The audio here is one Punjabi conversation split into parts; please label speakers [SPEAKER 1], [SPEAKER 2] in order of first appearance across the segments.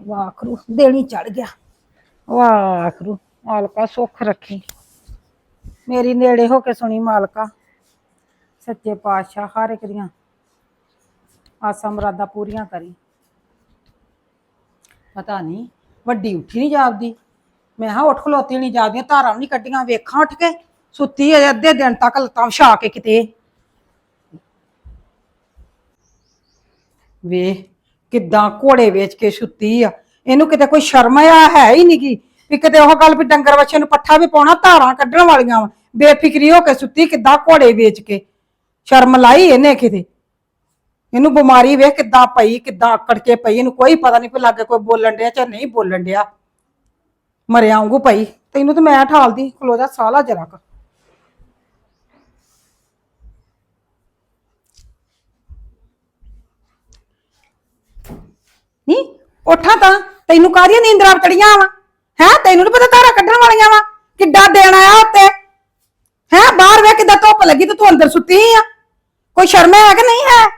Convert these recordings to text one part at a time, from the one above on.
[SPEAKER 1] ਵਾਖਰੂ ਦੇਣੀ ਚੜ ਗਿਆ। ਵਾਖਰੂ ਮਾਲਕਾ ਸੁੱਖ ਰੱਖੀ। ਮੇਰੀ ਨੇੜੇ ਹੋ ਕੇ ਸੁਣੀ ਮਾਲਕਾ ਸੱਚੇ ਪਾਤਸ਼ਾਹ ਹਰ ਇੱਕ ਦੀਆਂ ਆਸਾਂ ਮੁਰਾਦਾਂ ਪੂਰੀਆਂ ਕਰੀ। ਪਤਾ ਨਹੀਂ ਵੱਡੀ ਉੱਠੀ ਨਹੀਂ ਜਾਪਦੀ। ਮੈਂ ਹਾਂ ਉੱਠ ਖਲੋਤੀ ਨਹੀਂ ਜਾਪਦੀਆਂ ਧਾਰਾਂ ਨਹੀਂ ਕੱਢੀਆਂ ਵੇਖਾਂ ਉੱਠ ਕੇ ਸੁੱਤੀ ਅਜੇ ਅੱਧੇ ਦਿਨ ਤੱਕ ਲੱਤਾਂ ਵਿਛਾ ਕੇ ਕਿਤੇ। ਵੇ ਕਿੱਦਾਂ ਘੋੜੇ ਵੇਚ ਕੇ ਸੁੱਤੀ ਆ? ਇਹਨੂੰ ਕਿਤੇ ਕੋਈ ਸ਼ਰਮ ਆ? ਹੈ ਹੀ ਨਹੀਂਗੀ ਵੀ ਕਿਤੇ ਉਹ ਗੱਲ ਵੀ ਡੰਗਰ ਵੱਛੇ ਨੂੰ ਪੱਠਾ ਵੀ ਪਾਉਣਾ, ਧਾਰਾਂ ਕੱਢਣ ਵਾਲੀਆਂ ਵਾ। ਬੇਫਿਕਰੀ ਹੋ ਕੇ ਸੁੱਤੀ ਕਿੱਦਾਂ ਘੋੜੇ ਵੇਚ ਕੇ? ਸ਼ਰਮ ਲਾਈ ਇਹਨੇ ਕਿਤੇ? ਇਹਨੂੰ ਬਿਮਾਰੀ ਵੇਖ ਕਿੱਦਾਂ ਪਈ, ਕਿੱਦਾਂ ਆਕੜ ਕੇ ਪਈ। ਇਹਨੂੰ ਕੋਈ ਪਤਾ ਨਹੀਂ ਕੋਈ ਲਾਗੇ ਕੋਈ ਬੋਲਣ ਡਿਆ ਜਾਂ ਨਹੀਂ ਬੋਲਣ ਡਿਆ। ਮਰਿਆ ਵਾਂਗੂ ਪਈ। ਤੈਨੂੰ ਤੇ ਮੈਂ ਠਾਲਦੀ। ਖਲੋ ਜਾ, ਸਾਲਾ ਜਰਾ ਕ। ਨਹੀਂ ਉੱਠਾ ਤਾਂ। ਤੈਨੂੰ ਕਾਹਦੀਆਂ ਨੀਂਦਰਾਂ ਚੜੀਆਂ ਵਾ? ਹੈ? ਤੈਨੂੰ ਨੀ ਪਤਾ ਤਾਰਾ ਕੱਢਣ ਵਾਲੀਆਂ ਵਾ? ਕਿੱਡਾ ਦੇਣ ਆਇਆ ਉੱਤੇ ਹੈ? ਬਾਹਰ ਵੇ ਕਿੱਦਾਂ ਧੁੱਪ ਲੱਗੀ ਤੇ ਤੂੰ ਅੰਦਰ ਸੁੱਤੀ ਆ। ਕੋਈ ਸ਼ਰਮ ਹੈ ਕਿ ਨਹੀਂ ਹੈ?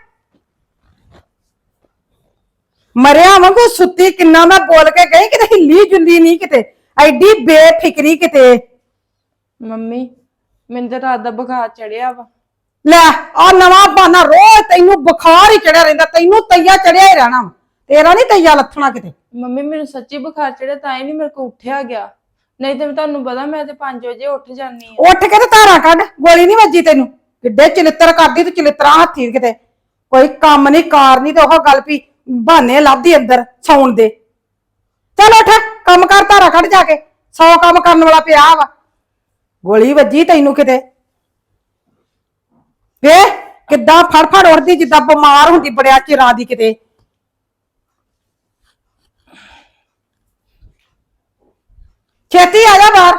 [SPEAKER 1] ਮਰਿਆ ਵਾਂਗੂ ਸੁੱਤੀ ਕਿੰਨਾ ਮੈਂ ਬੋਲ ਕੇ ਗਈ ਕਿਤੇ ਹਿੱਲੀ ਜੁੰਦੀ ਨਹੀਂ ਕਿਤੇ। ਐਡੀ ਬੇਫਿਕਰੀ ਕਿਤੇ।
[SPEAKER 2] ਮੰਮੀ ਮੈਨੂੰ ਤਾਂ ਰਾਤ ਦਾ ਬੁਖਾਰ ਚੜਿਆ ਵਾ।
[SPEAKER 1] ਲੈ ਆ ਨਵਾਂ ਬਾਨਾ ਰੋਜ਼ ਤੈਨੂੰ ਬੁਖਾਰ ਹੀ ਚੜਿਆ ਰਹਿੰਦਾ। ਤੈਨੂੰ ਤਈਆ ਚੜਿਆ ਹੀ ਰਹਿਣਾ ਵਾ। ਤੇਰਾ ਨਹੀਂ ਤਈਆ ਲੱਥਣਾ ਕਿਤੇ।
[SPEAKER 2] ਮੰਮੀ ਮੈਨੂੰ ਸੱਚੀ ਬੁਖਾਰ ਚੜਿਆ ਤਾਂ ਹੀ ਨਹੀਂ ਮੇਰੇ ਕੋ ਉੱਠਿਆ ਗਿਆ। ਨਹੀਂ ਤੇ ਤੁਹਾਨੂੰ ਪਤਾ ਮੈਂ ਤੇ 5 ਵਜੇ ਉੱਠ ਜਾਂਦੀ ਆ
[SPEAKER 1] ਉੱਠ ਕੇ ਤੇ ਧਾਰਾਂ ਕੱਢ ਗੋਲੀ ਨਹੀਂ ਵੱਜੀ ਤੈਨੂੰ। ਕਿੱਡੇ ਚਲਿੱਤਰ ਕਰਦੀ ਤੂੰ ਚਲਿੱਤਰਾਂ ਹੱਥੀ ਕਿਤੇ। ਕੋਈ ਕੰਮ ਨਹੀਂ ਕਾਰ ਨਹੀਂ ਤੇ ਉਹ ਗੱਲ ਵੀ ਬਹਾਨੇ ਲੱਭਦੀ ਅੰਦਰ ਸੌਣ ਦੇ। ਚੱਲ ਉੱਠ ਕੰਮ ਕਰ ਧਾਰਾਂ ਕੱਢ ਜਾ ਕੇ। ਸੌ ਕੰਮ ਕਰਨ ਵਾਲਾ ਪਿਆ ਵਾ। ਗੋਲੀ ਵੱਜੀ ਤੈਨੂੰ ਕਿਤੇ। ਵੇ ਕਿੱਦਾਂ ਫੜ ਫੜ ਉੱਠਦੀ ਜਿੱਦਾਂ ਬਿਮਾਰ ਹੁੰਦੀ ਬੜਿਆ ਚਿਰਾਂ ਦੀ ਕਿਤੇ। ਛੇਤੀ ਆ ਜਾ ਬਾਹਰ।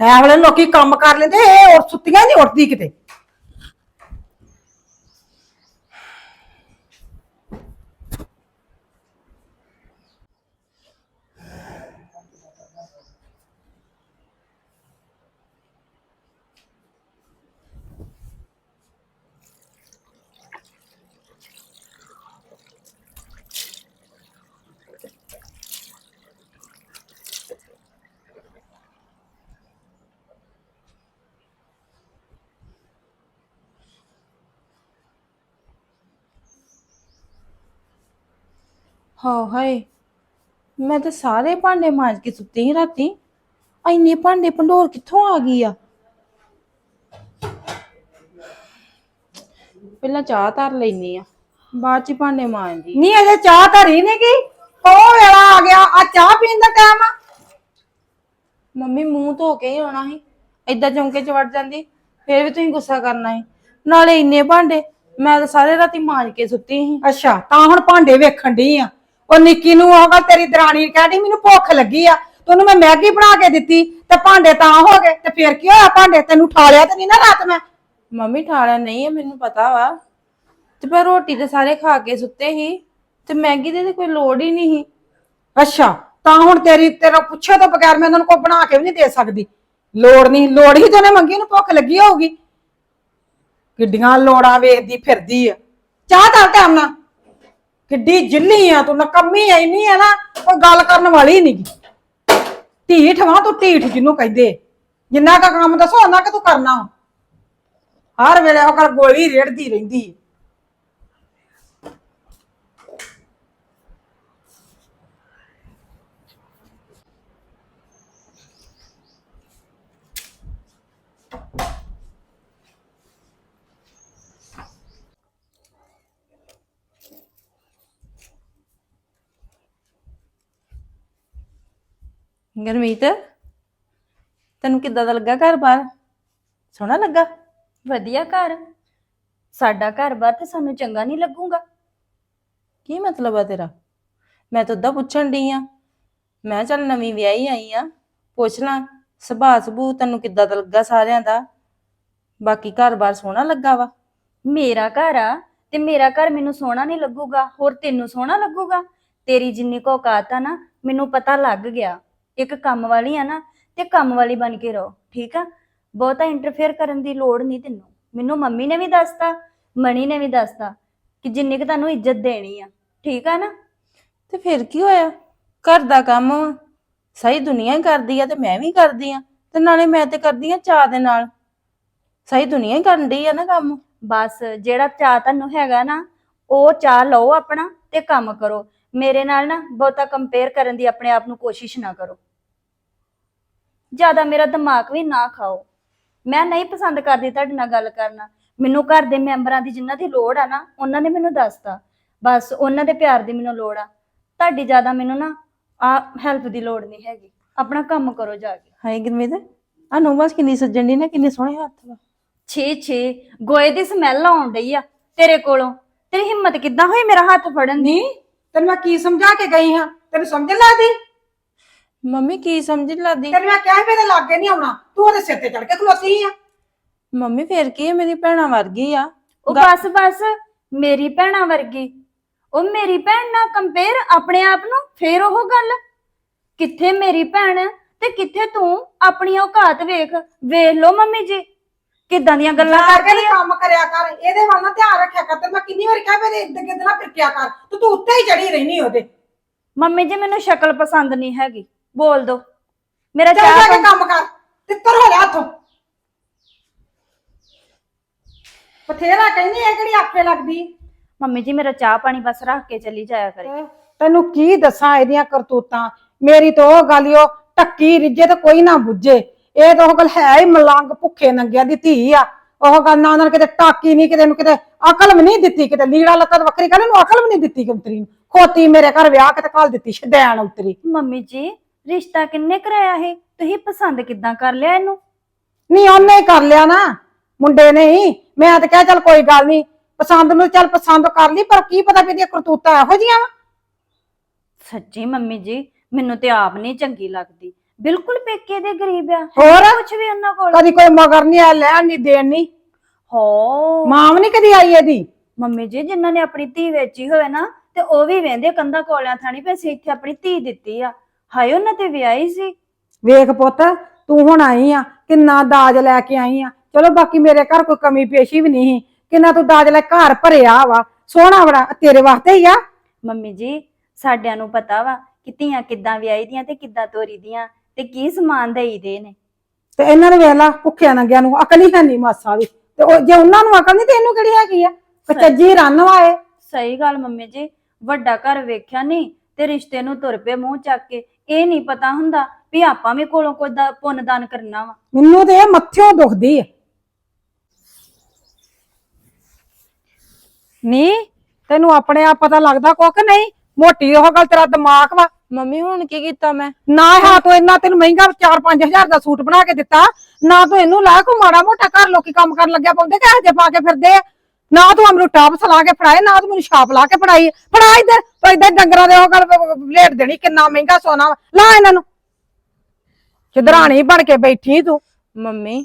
[SPEAKER 1] ਐ ਵਾਲੇ ਲੋਕੀ ਕੰਮ ਕਰ ਲੈਂਦੇ, ਇਹ ਔਰ ਸੁੱਤੀਆਂ ਨਹੀਂ ਉੱਠਦੀ ਕਿਤੇ।
[SPEAKER 2] ਹਾਂ ਹਾਏ ਮੈਂ ਤੇ ਸਾਰੇ ਭਾਂਡੇ ਮਾਂਜ ਕੇ ਸੁੱਤੀ ਸੀ ਰਾਤੀ। ਐਨੇ ਭਾਂਡੇ ਭੰਡੋਰ ਕਿੱਥੋਂ ਆ ਗਈ ਆ? ਪਹਿਲਾਂ ਚਾਹ ਧਰ ਲੈਣੀ ਆ ਬਾਅਦ ਚ ਹੀ ਭਾਂਡੇ ਮਾਂਜਦੀ
[SPEAKER 1] ਨਹੀਂ ਅਜੇ ਚਾਹ ਧਰੀ ਨਹੀਂ ਕੀ ਉਹ ਵੇਲਾ ਆ ਗਿਆ ਆ ਚਾਹ ਪੀਣ ਦਾ ਟਾਈਮ ਆ।
[SPEAKER 2] ਮੰਮੀ ਮੂੰਹ ਧੋ ਕੇ ਹੀ ਆਉਣਾ ਸੀ। ਏਦਾਂ ਚੌਂਕੇ ਚ ਵੜ ਜਾਂਦੀ ਫੇਰ ਵੀ ਤੁਸੀਂ ਗੁੱਸਾ ਕਰਨਾ ਸੀ। ਨਾਲੇ ਇੰਨੇ ਭਾਂਡੇ ਮੈਂ ਤਾਂ ਸਾਰੇ ਰਾਤੀ ਮਾਂਜ ਕੇ ਸੁੱਤੀ ਸੀ।
[SPEAKER 1] ਅੱਛਾ ਤਾਂ ਹੁਣ ਭਾਂਡੇ ਵੇਖਣ ਡਈ ਆ। ਉਹ ਨਿੱਕੀ ਨੂੰ ਉਹ ਗੱਲ ਤੇਰੀ ਦਰਾਣੀ ਕਹਿੰਦੀ ਮੈਨੂੰ ਭੁੱਖ ਲੱਗੀ ਆ। ਤੈਨੂੰ ਮੈਂ ਮੈਗੀ ਬਣਾ ਕੇ ਦਿੱਤੀ ਤੇ ਭਾਂਡੇ ਤਾਂ ਹੋ ਗਏ ਤੇ ਫੇਰ ਕੀ ਹੋਇਆ ਭਾਂਡੇ? ਤੈਨੂੰ ਠਾਲਿਆ ਤੇ ਨਹੀਂ ਨਾ ਰਾਤ ਮੈਂ?
[SPEAKER 2] ਮੰਮੀ ਠਾਲਿਆ ਨਹੀਂ ਹੈ ਮੈਨੂੰ ਪਤਾ ਵਾ। ਤੇ ਪਰ ਰੋਟੀ ਤੇ ਸਾਰੇ ਖਾ ਕੇ ਸੁੱਤੇ ਸੀ ਤੇ ਮੈਗੀ ਦੀ ਤੇ ਕੋਈ ਲੋੜ ਹੀ ਨਹੀਂ ਸੀ।
[SPEAKER 1] ਅੱਛਾ ਤਾਂ ਹੁਣ ਤੇਰੀ ਤੇਰਾ ਪੁੱਛੇ ਤੋਂ ਬਗੈਰ ਮੈਂ ਉਹਨਾਂ ਨੂੰ ਕੋਈ ਬਣਾ ਕੇ ਵੀ ਨਹੀਂ ਦੇ ਸਕਦੀ। ਲੋੜ ਨਹੀਂ ਲੋੜ ਹੀ ਤੇ ਉਹਨੇ ਮੰਗੀ ਨੂੰ ਭੁੱਖ ਲੱਗੀ ਹੋਊਗੀ। ਕਿੱਡੀਆਂ ਲੋੜਾਂ ਵੇਖਦੀ ਫਿਰਦੀ ਆ। ਚਾਹ ਤਾਂ ਟਾਈਮ ਨਾਲ। ਕਿੱਡੀ ਜਿੱਲੀ ਆ ਤੂੰ, ਨਕੰਮੀ ਐ ਨਹੀਂ ਆ ਨਾ, ਕੋਈ ਗੱਲ ਕਰਨ ਵਾਲੀ ਨਹੀਂ ਢੀਠ ਵਾਂ ਤੂੰ, ਢੀਠ ਜਿਹਨੂੰ ਕਹਿੰਦੇ। ਜਿੰਨਾ ਕਾ ਕੰਮ ਦੱਸੋ ਉਹਨਾਂ ਕਿ ਤੂੰ ਕਰਨਾ ਹਰ ਵੇਲੇ ਉਹ ਕਰ ਗੋਲੀ ਰੇੜਦੀ ਰਹਿੰਦੀ
[SPEAKER 2] ਗਰਮੀਤ ਤੈਨੂੰ ਕਿੱਦਾਂ ਦਾ ਲੱਗਾ ਘਰ ਬਾਰ ਸੋਹਣਾ ਲੱਗਾ?
[SPEAKER 3] ਵਧੀਆ ਘਰ। ਸਾਡਾ ਘਰ ਬਾਰ ਤੇ ਸਾਨੂੰ ਚੰਗਾ ਨਹੀਂ ਲੱਗੂਗਾ।
[SPEAKER 2] ਕੀ ਮਤਲਬ ਆ ਤੇਰਾ? ਮੈਂ ਤਾਂ ਉਦਾਂ ਪੁੱਛਣ ਡਈ ਆ। ਮੈਂ ਚੱਲ ਨਵੀਂ ਵਿਆਹੀ ਆਈ ਆ। ਪੁੱਛ ਲਾਂ ਸੁਭਾਅ ਸਬੂ ਤੈਨੂੰ ਕਿੱਦਾਂ ਦਾ ਲੱਗਾ ਸਾਰਿਆਂ ਦਾ? ਬਾਕੀ ਘਰ ਬਾਰ ਸੋਹਣਾ ਲੱਗਾ ਵਾ?
[SPEAKER 3] ਮੇਰਾ ਘਰ ਆ ਤੇ ਮੇਰਾ ਘਰ ਮੈਨੂੰ ਸੋਹਣਾ ਨਹੀਂ ਲੱਗੂਗਾ ਹੋਰ ਤੈਨੂੰ ਸੋਹਣਾ ਲੱਗੂਗਾ? ਤੇਰੀ ਜਿੰਨੀ ਕੋ ਔਕਾਤ ਆ ਨਾ ਮੈਨੂੰ ਪਤਾ ਲੱਗ ਗਿਆ। ਇੱਕ ਕੰਮ ਵਾਲੀ ਆ ਨਾ ਤੇ ਕੰਮ ਵਾਲੀ ਬਣ ਕੇ ਰਹੋ ਠੀਕ ਆ? ਬਹੁਤਾ ਇੰਟਰਫੇਅਰ ਕਰਨ ਦੀ ਲੋੜ ਨਹੀਂ ਤੈਨੂੰ। ਮੈਨੂੰ ਮੰਮੀ ਨੇ ਵੀ ਦੱਸਤਾ ਮਣੀ ਨੇ ਵੀ ਦੱਸਤਾ ਕਿ ਜਿੰਨੀ ਕੁ ਤੁਹਾਨੂੰ ਇੱਜ਼ਤ ਦੇਣੀ ਆ ਠੀਕ ਆ ਨਾ?
[SPEAKER 2] ਤੇ ਫਿਰ ਕੀ ਹੋਇਆ? ਘਰ ਦਾ ਕੰਮ ਵਾ ਸਹੀ ਦੁਨੀਆ ਹੀ ਕਰਦੀ ਆ ਤੇ ਮੈਂ ਵੀ ਕਰਦੀ ਆ ਤੇ ਨਾਲੇ ਮੈਂ ਤੇ ਕਰਦੀ ਆ ਚਾਹ ਦੇ ਨਾਲ। ਸਹੀ ਦੁਨੀਆ ਹੀ ਕਰਨ ਡਈ ਆ ਨਾ ਕੰਮ।
[SPEAKER 3] ਬਸ ਜਿਹੜਾ ਚਾਹ ਤੁਹਾਨੂੰ ਹੈਗਾ ਨਾ ਉਹ ਚਾਹ ਲਓ ਆਪਣਾ ਤੇ ਕੰਮ ਕਰੋ। ਮੇਰੇ ਨਾਲ ਨਾ ਬਹੁਤਾ ਕੰਪੇਅਰ ਕਰਨ ਦੀ ਆਪਣੇ ਆਪ ਨੂੰ ਕੋਸ਼ਿਸ਼ ਨਾ ਕਰੋ। ਜ਼ਿਆਦਾ ਮੇਰਾ ਦਿਮਾਗ ਵੀ ਨਾ ਖਾਓ। ਮੈਂ ਨਹੀਂ ਪਸੰਦ ਕਰਦੀ ਤੁਹਾਡੇ ਨਾਲ ਗੱਲ ਕਰਨਾ। ਮੈਨੂੰ ਘਰ ਦੇ ਮੈਂਬਰਾਂ ਦੀ ਜਿਨ੍ਹਾਂ ਦੀ ਲੋੜ ਆ ਨਾ ਉਹਨਾਂ ਨੇ ਮੈਨੂੰ ਦੱਸਤਾ। ਬਸ ਉਹਨਾਂ ਦੇ ਪਿਆਰ ਦੀ ਮੈਨੂੰ ਲੋੜ ਆ। ਤੁਹਾਡੀ ਜ਼ਿਆਦਾ ਮੈਨੂੰ ਨਾ ਆ ਹੈਲਪ ਦੀ ਲੋੜ ਨਹੀਂ ਹੈਗੀ। ਆਪਣਾ ਕੰਮ ਕਰੋ ਜਾ ਕੇ।
[SPEAKER 2] ਹਾਏ ਗੁਰਮੀਤ ਆ ਨੋਵਾਸ ਕਿੰਨੀ ਸੱਜਣ ਦੀ ਨਾ ਕਿੰਨੇ ਸੋਹਣੇ ਹੱਥ ਵਾ।
[SPEAKER 3] ਛੇ ਛੇ ਗੋਏ ਦੀ ਸਮੈਲ ਆਉਣ ਡਈ ਆ ਤੇਰੇ ਕੋਲੋਂ। ਤੇਰੀ ਹਿੰਮਤ ਕਿੱਦਾਂ ਹੋਈ ਮੇਰਾ ਹੱਥ ਫੜਨ ਦੀ?
[SPEAKER 1] ਨਹੀਂ ਤੈਨੂੰ ਮੈਂ ਕੀ ਸਮਝਾ ਕੇ ਗਈ ਹਾਂ? ਤੈਨੂੰ ਸਮਝ ਲੱਗਦੀ?
[SPEAKER 2] ਮੰਮੀ ਕੀ ਸਮਝ ਨੀ ਲੱਗਦੀ?
[SPEAKER 1] ਤੈਨੂੰ ਮੈਂ ਕਿਹਾ ਸੀ ਮੇਰੇ ਲਾਗੇ ਨਹੀਂ ਆਉਣਾ। ਤੂੰ ਉਹਦੇ ਸਿਰ ਤੇ ਚੜ ਕੇ ਖਲੋਤੀ ਆ।
[SPEAKER 2] ਮੰਮੀ ਫੇਰ ਕੀ ਹੈ ਮੇਰੀ ਭੈਣਾਂ ਵਰਗੀ ਆ।
[SPEAKER 3] ਉਹ
[SPEAKER 2] ਗਾ-
[SPEAKER 3] ਬਸ ਬਸ। ਮੇਰੀ ਭੈਣਾਂ ਵਰਗੀ। ਉਹ ਮੇਰੀ ਭੈਣ ਨਾਲ ਕੰਪੇਅਰ ਆਪਣੇ ਆਪ ਨੂੰ ਫੇਰ ਉਹ ਗੱਲ। ਕਿੱਥੇ ਮੇਰੀ ਭੈਣ ਤੇ ਕਿੱਥੇ ਤੂੰ? ਆਪਣੀ ਔਕਾਤ ਵੇਖ। ਵੇਖ ਲੋ ਮੰਮੀ ਜੀ ਕਿੱਦਾਂ ਦੀਆਂ ਗੱਲਾਂ
[SPEAKER 1] ਜਾ ਕੇ
[SPEAKER 3] ਕਰਦੀ
[SPEAKER 1] ਤੇ
[SPEAKER 3] ਆ।
[SPEAKER 1] ਕੰਮ ਕਰਿਆ ਕਰ। ਇਹਦੇ ਵੱਲ ਨਾ ਧਿਆਨ ਰੱਖਿਆ ਕਰ ਤੇ ਮੈਂ ਕਿੰਨੀ ਵਾਰ ਕਿਹਾ ਮੇਰੇ ਇੱਦ ਗਿੱਦ ਨਾ ਫਿਰਕਿਆ ਕਰ। ਤੂੰ ਤੂੰ ਉੱਤੇ ਹੀ ਚੜੀ ਰਹਿਨੀ ਉਹਦੇ।
[SPEAKER 3] ਮੰਮੀ ਜੀ ਮੈਨੂੰ ਸ਼ਕਲ ਪਸੰਦ ਨਹੀਂ ਹੈਗੀ। ਬੋਲ ਦੋ। ਮੇਰਾ
[SPEAKER 1] ਚੱਲ ਜਾ
[SPEAKER 3] ਚਾਹ
[SPEAKER 1] ਕੰਮ ਕਰ। ਤਿੱਤਰ ਹੋ ਜਾ ਹੱਥੋਂ ਬਥੇਰਾ ਕਹਿੰਦੀ ਇਹ ਕਿਹੜੀ ਆਖੇ ਲੱਗਦੀ।
[SPEAKER 3] ਮੰਮੀ ਜੀ ਮੇਰਾ ਚਾਹ ਪਾਣੀ ਬਸ ਰੱਖ ਕੇ ਚਲੀ ਜਾਇਆ ਕਰੇ।
[SPEAKER 1] ਤੈਨੂੰ ਕੀ ਦੱਸਾਂ ਇਹਦੀਆਂ ਕਰਤੂਤਾਂ। ਮੇਰੀ ਤਾਂ ਉਹ ਗੱਲ ਈ ਉਹ ਟੱਕੀ ਰਿੱਜੇ ਤੇ ਕੋਈ ਨਾ ਬੁੱਝੇ। ਇਹ ਤਾਂ ਉਹ ਗੱਲ ਹੈ ਹੀ ਮਲੰਗ ਭੁੱਖੇ ਨੰਗਿਆਂ ਦੀ ਧੀ ਆ। ਉਹ ਗੱਲ ਨਾ ਉਹਨਾਂ ਨੇ ਕਿਤੇ ਟਾਕੀ ਨਹੀਂ ਕਿਤੇ ਨੂੰ ਕਿਤੇ ਅਕਲ ਵੀ ਨਹੀਂ ਦਿੱਤੀ ਕਿਤੇ ਲੀੜਾ ਲੱਤਾ ਤਾਂ ਵੱਖਰੀ ਇਹਨੂੰ ਅਕਲ ਵੀ ਨਹੀਂ ਦਿੱਤੀ ਕੰਤਰੀ ਨੂੰ। ਖੋਤੀ ਮੇਰੇ ਘਰ ਵਿਆਹ ਕੇ ਤੇ ਘੱਲ ਦਿੱਤੀ ਛਡੈਣ ਉਤਰੀ।
[SPEAKER 3] ਮੰਮੀ ਜੀ ਰਿਸ਼ਤਾ ਕਿੰਨੇ ਕਰਾਇਆ ਇਹ? ਤੁਸੀਂ ਪਸੰਦ ਕਿੱਦਾਂ ਕਰ ਲਿਆ ਇਹਨੂੰ?
[SPEAKER 1] ਨਹੀਂ ਉਹਨੇ ਹੀ ਕਰ ਲਿਆ ਨਾ। ਮੁੰਡੇ ਨੇ ਹੀ। ਮੈਂ ਤਾਂ ਕਿਹਾ ਚੱਲ ਕੋਈ ਗੱਲ ਨਹੀਂ। ਪਸੰਦ ਨੂੰ ਚੱਲ ਪਸੰਦ ਕਰ ਲਈ ਪਰ ਕੀ ਪਤਾ ਵੀ ਇਹਦੀਆਂ ਕਰਤੂਤਾਂ ਇਹੋ ਜੀਆਂ ਵਾ।
[SPEAKER 3] ਸੱਚੀ ਮੰਮੀ ਜੀ ਮੈਨੂੰ ਤੇ ਆਪ ਨਹੀਂ ਚੰਗੀ ਲੱਗਦੀ। ਬਿਲਕੁਲ ਪੇਕੇ ਦੇ ਗਰੀਬ ਆ।
[SPEAKER 1] ਹੋਰ?
[SPEAKER 3] ਕੁਝ ਵੀ ਉਹਨਾਂ ਕੋਲ?
[SPEAKER 1] ਕਦੀ ਕੋਈ ਮਗਰ ਨਹੀਂ ਆ ਲੈਣ ਨਹੀਂ ਦੇਣ ਨਹੀਂ।
[SPEAKER 3] ਹੋ।
[SPEAKER 1] ਮਾਂ ਵੀ ਨਹੀਂ ਕਦੀ ਆਈ ਇਹਦੀ।
[SPEAKER 3] ਮੰਮੀ ਜੀ ਜਿਨ੍ਹਾਂ ਨੇ ਆਪਣੀ ਧੀ ਵੇਚੀ ਹੋਵੇ ਨਾ ਤੇ ਉਹ ਵੀ ਵੇਂਦੇ ਕੰਦਾ ਕੋਲਿਆਂ ਥਾਣੀ ਪੈ ਇੱਥੇ ਆਪਣੀ ਧੀ ਦਿੱਤੀ ਆ। ਹਾਏ ਉਹਨਾਂ ਤੇ ਵਿਆਹੀ ਸੀ?
[SPEAKER 1] ਵੇਖ ਪੁੱਤ ਤੂੰ ਹੁਣ ਆਈ ਆ ਕਿੰਨਾ ਦਾਜ ਲੈ ਕੇ ਆਈ ਆ। ਚਲੋ ਬਾਕੀ ਮੇਰੇ ਘਰ ਕੋਈ ਕਮੀ ਪੇਸ਼ੀ ਵੀ ਨਹੀਂ ਸੀ। ਕਿੰਨਾ ਤੂੰ ਦਾਜ ਲੈ ਘਰ ਭਰਿਆ ਵਾ ਸੋਹਣਾ ਬੜਾ ਤੇਰੇ ਵਾਸਤੇ ਹੀ ਆ।
[SPEAKER 3] ਮੰਮੀ ਜੀ ਸਾਡਿਆਂ ਨੂੰ ਪਤਾ ਵਾ ਕਿ ਧੀਆਂ ਕਿੱਦਾਂ ਵਿਆਹੀ ਦੀਆਂ ਤੇ ਕਿੱਦਾਂ ਤੋਰੀ ਦੀਆਂ ਤੇ ਕੀ ਸਮਾਨ ਦੇਈਦੇ ਨੇ।
[SPEAKER 1] ਤੇ ਇਹਨਾਂ ਨੇ ਵੇਖ ਲਾ ਭੁੱਖਿਆਂ ਨੰਗਿਆਂ ਨੂੰ ਅਕਲ ਹੀ ਹੈ ਨਹੀਂ ਮਾਸਾ ਵੀ। ਤੇ ਉਹ ਜੇ ਉਹਨਾਂ ਨੂੰ ਅਕਲ ਨਹੀਂ ਤੇ ਇਹਨੂੰ ਕਿਹੜੀ ਹੈਗੀ ਆ? ਕਚੱਜੀ ਰੰਨ ਵਾਏ।
[SPEAKER 3] ਸਹੀ ਗੱਲ ਮੰਮੀ ਜੀ ਵੱਡਾ ਘਰ ਵੇਖਿਆ ਨਹੀਂ ਤੇ ਰਿਸ਼ਤੇ ਨੂੰ ਤੁਰ ਪਏ ਮੂੰਹ ਚੱਕ ਕੇ ਇਹ ਨਹੀਂ ਪਤਾ ਹੁੰਦਾ ਵੀ ਆਪਾਂ ਵੀ ਕੋਲੋਂ ਕੋਈ ਦਾ- ਪੁੰਨ ਦਾਨ ਕਰਨਾ ਵਾ।
[SPEAKER 1] ਮੈਨੂੰ ਤੇ ਇਹ ਮੱਥਿਓਂ ਦੁਖਦੀ ਆ ਨਹੀਂ ਤੈਨੂੰ ਆਪਣੇ ਆਪ ਪਤਾ ਲੱਗਦਾ ਕੁੱਖ ਨਹੀਂ? ਮੋਟੀ ਉਹ ਗੱਲ ਤੇਰਾ ਦਿਮਾਗ ਵਾ।
[SPEAKER 2] ਮੰਮੀ ਹੁਣ ਕੀ ਕੀਤਾ ਮੈਂ?
[SPEAKER 1] ਨਾ ਹਾਂ ਤੂੰ ਇੰਨਾ ਤੈਨੂੰ ਮਹਿੰਗਾ 4-5000 ਦਾ ਸੂਟ ਬਣਾ ਕੇ ਦਿੱਤਾ ਨਾ ਤੂੰ ਇਹਨੂੰ ਲਾ ਕੋ ਮਾੜਾ ਮੋਟਾ ਘਰ ਲੋਕੀ ਕੰਮ ਕਰਨ ਲੱਗਿਆ ਪਾਉਂਦੇ ਕਿ ਹਜੇ ਪਾ ਕੇ ਫਿਰਦੇ ਆ? ਨਾ ਤੂੰ ਅਮਰੂ ਟਾਪ ਸਲਾ ਕੇ ਫੜਾਏ ਨਾ ਤੂੰ ਮੈਨੂੰ ਛਾਪ ਲਾ ਕੇ ਫੜਾਈ। ਫੜਾ ਇੱਧਰ ਤੂੰ ਇੱਧਰ ਡੰਗਰਾਂ ਦੇ ਉਹ ਗੱਲ ਲੇਟ ਦੇਣੀ ਕਿੰਨਾ ਮਹਿੰਗਾ ਸੋਨਾ ਵਾ। ਲਾ ਇਹਨਾਂ ਨੂੰ। ਚਦਰਾਣੀ ਬਣ ਕੇ ਬੈਠੀ ਤੂੰ।
[SPEAKER 2] ਮੰਮੀ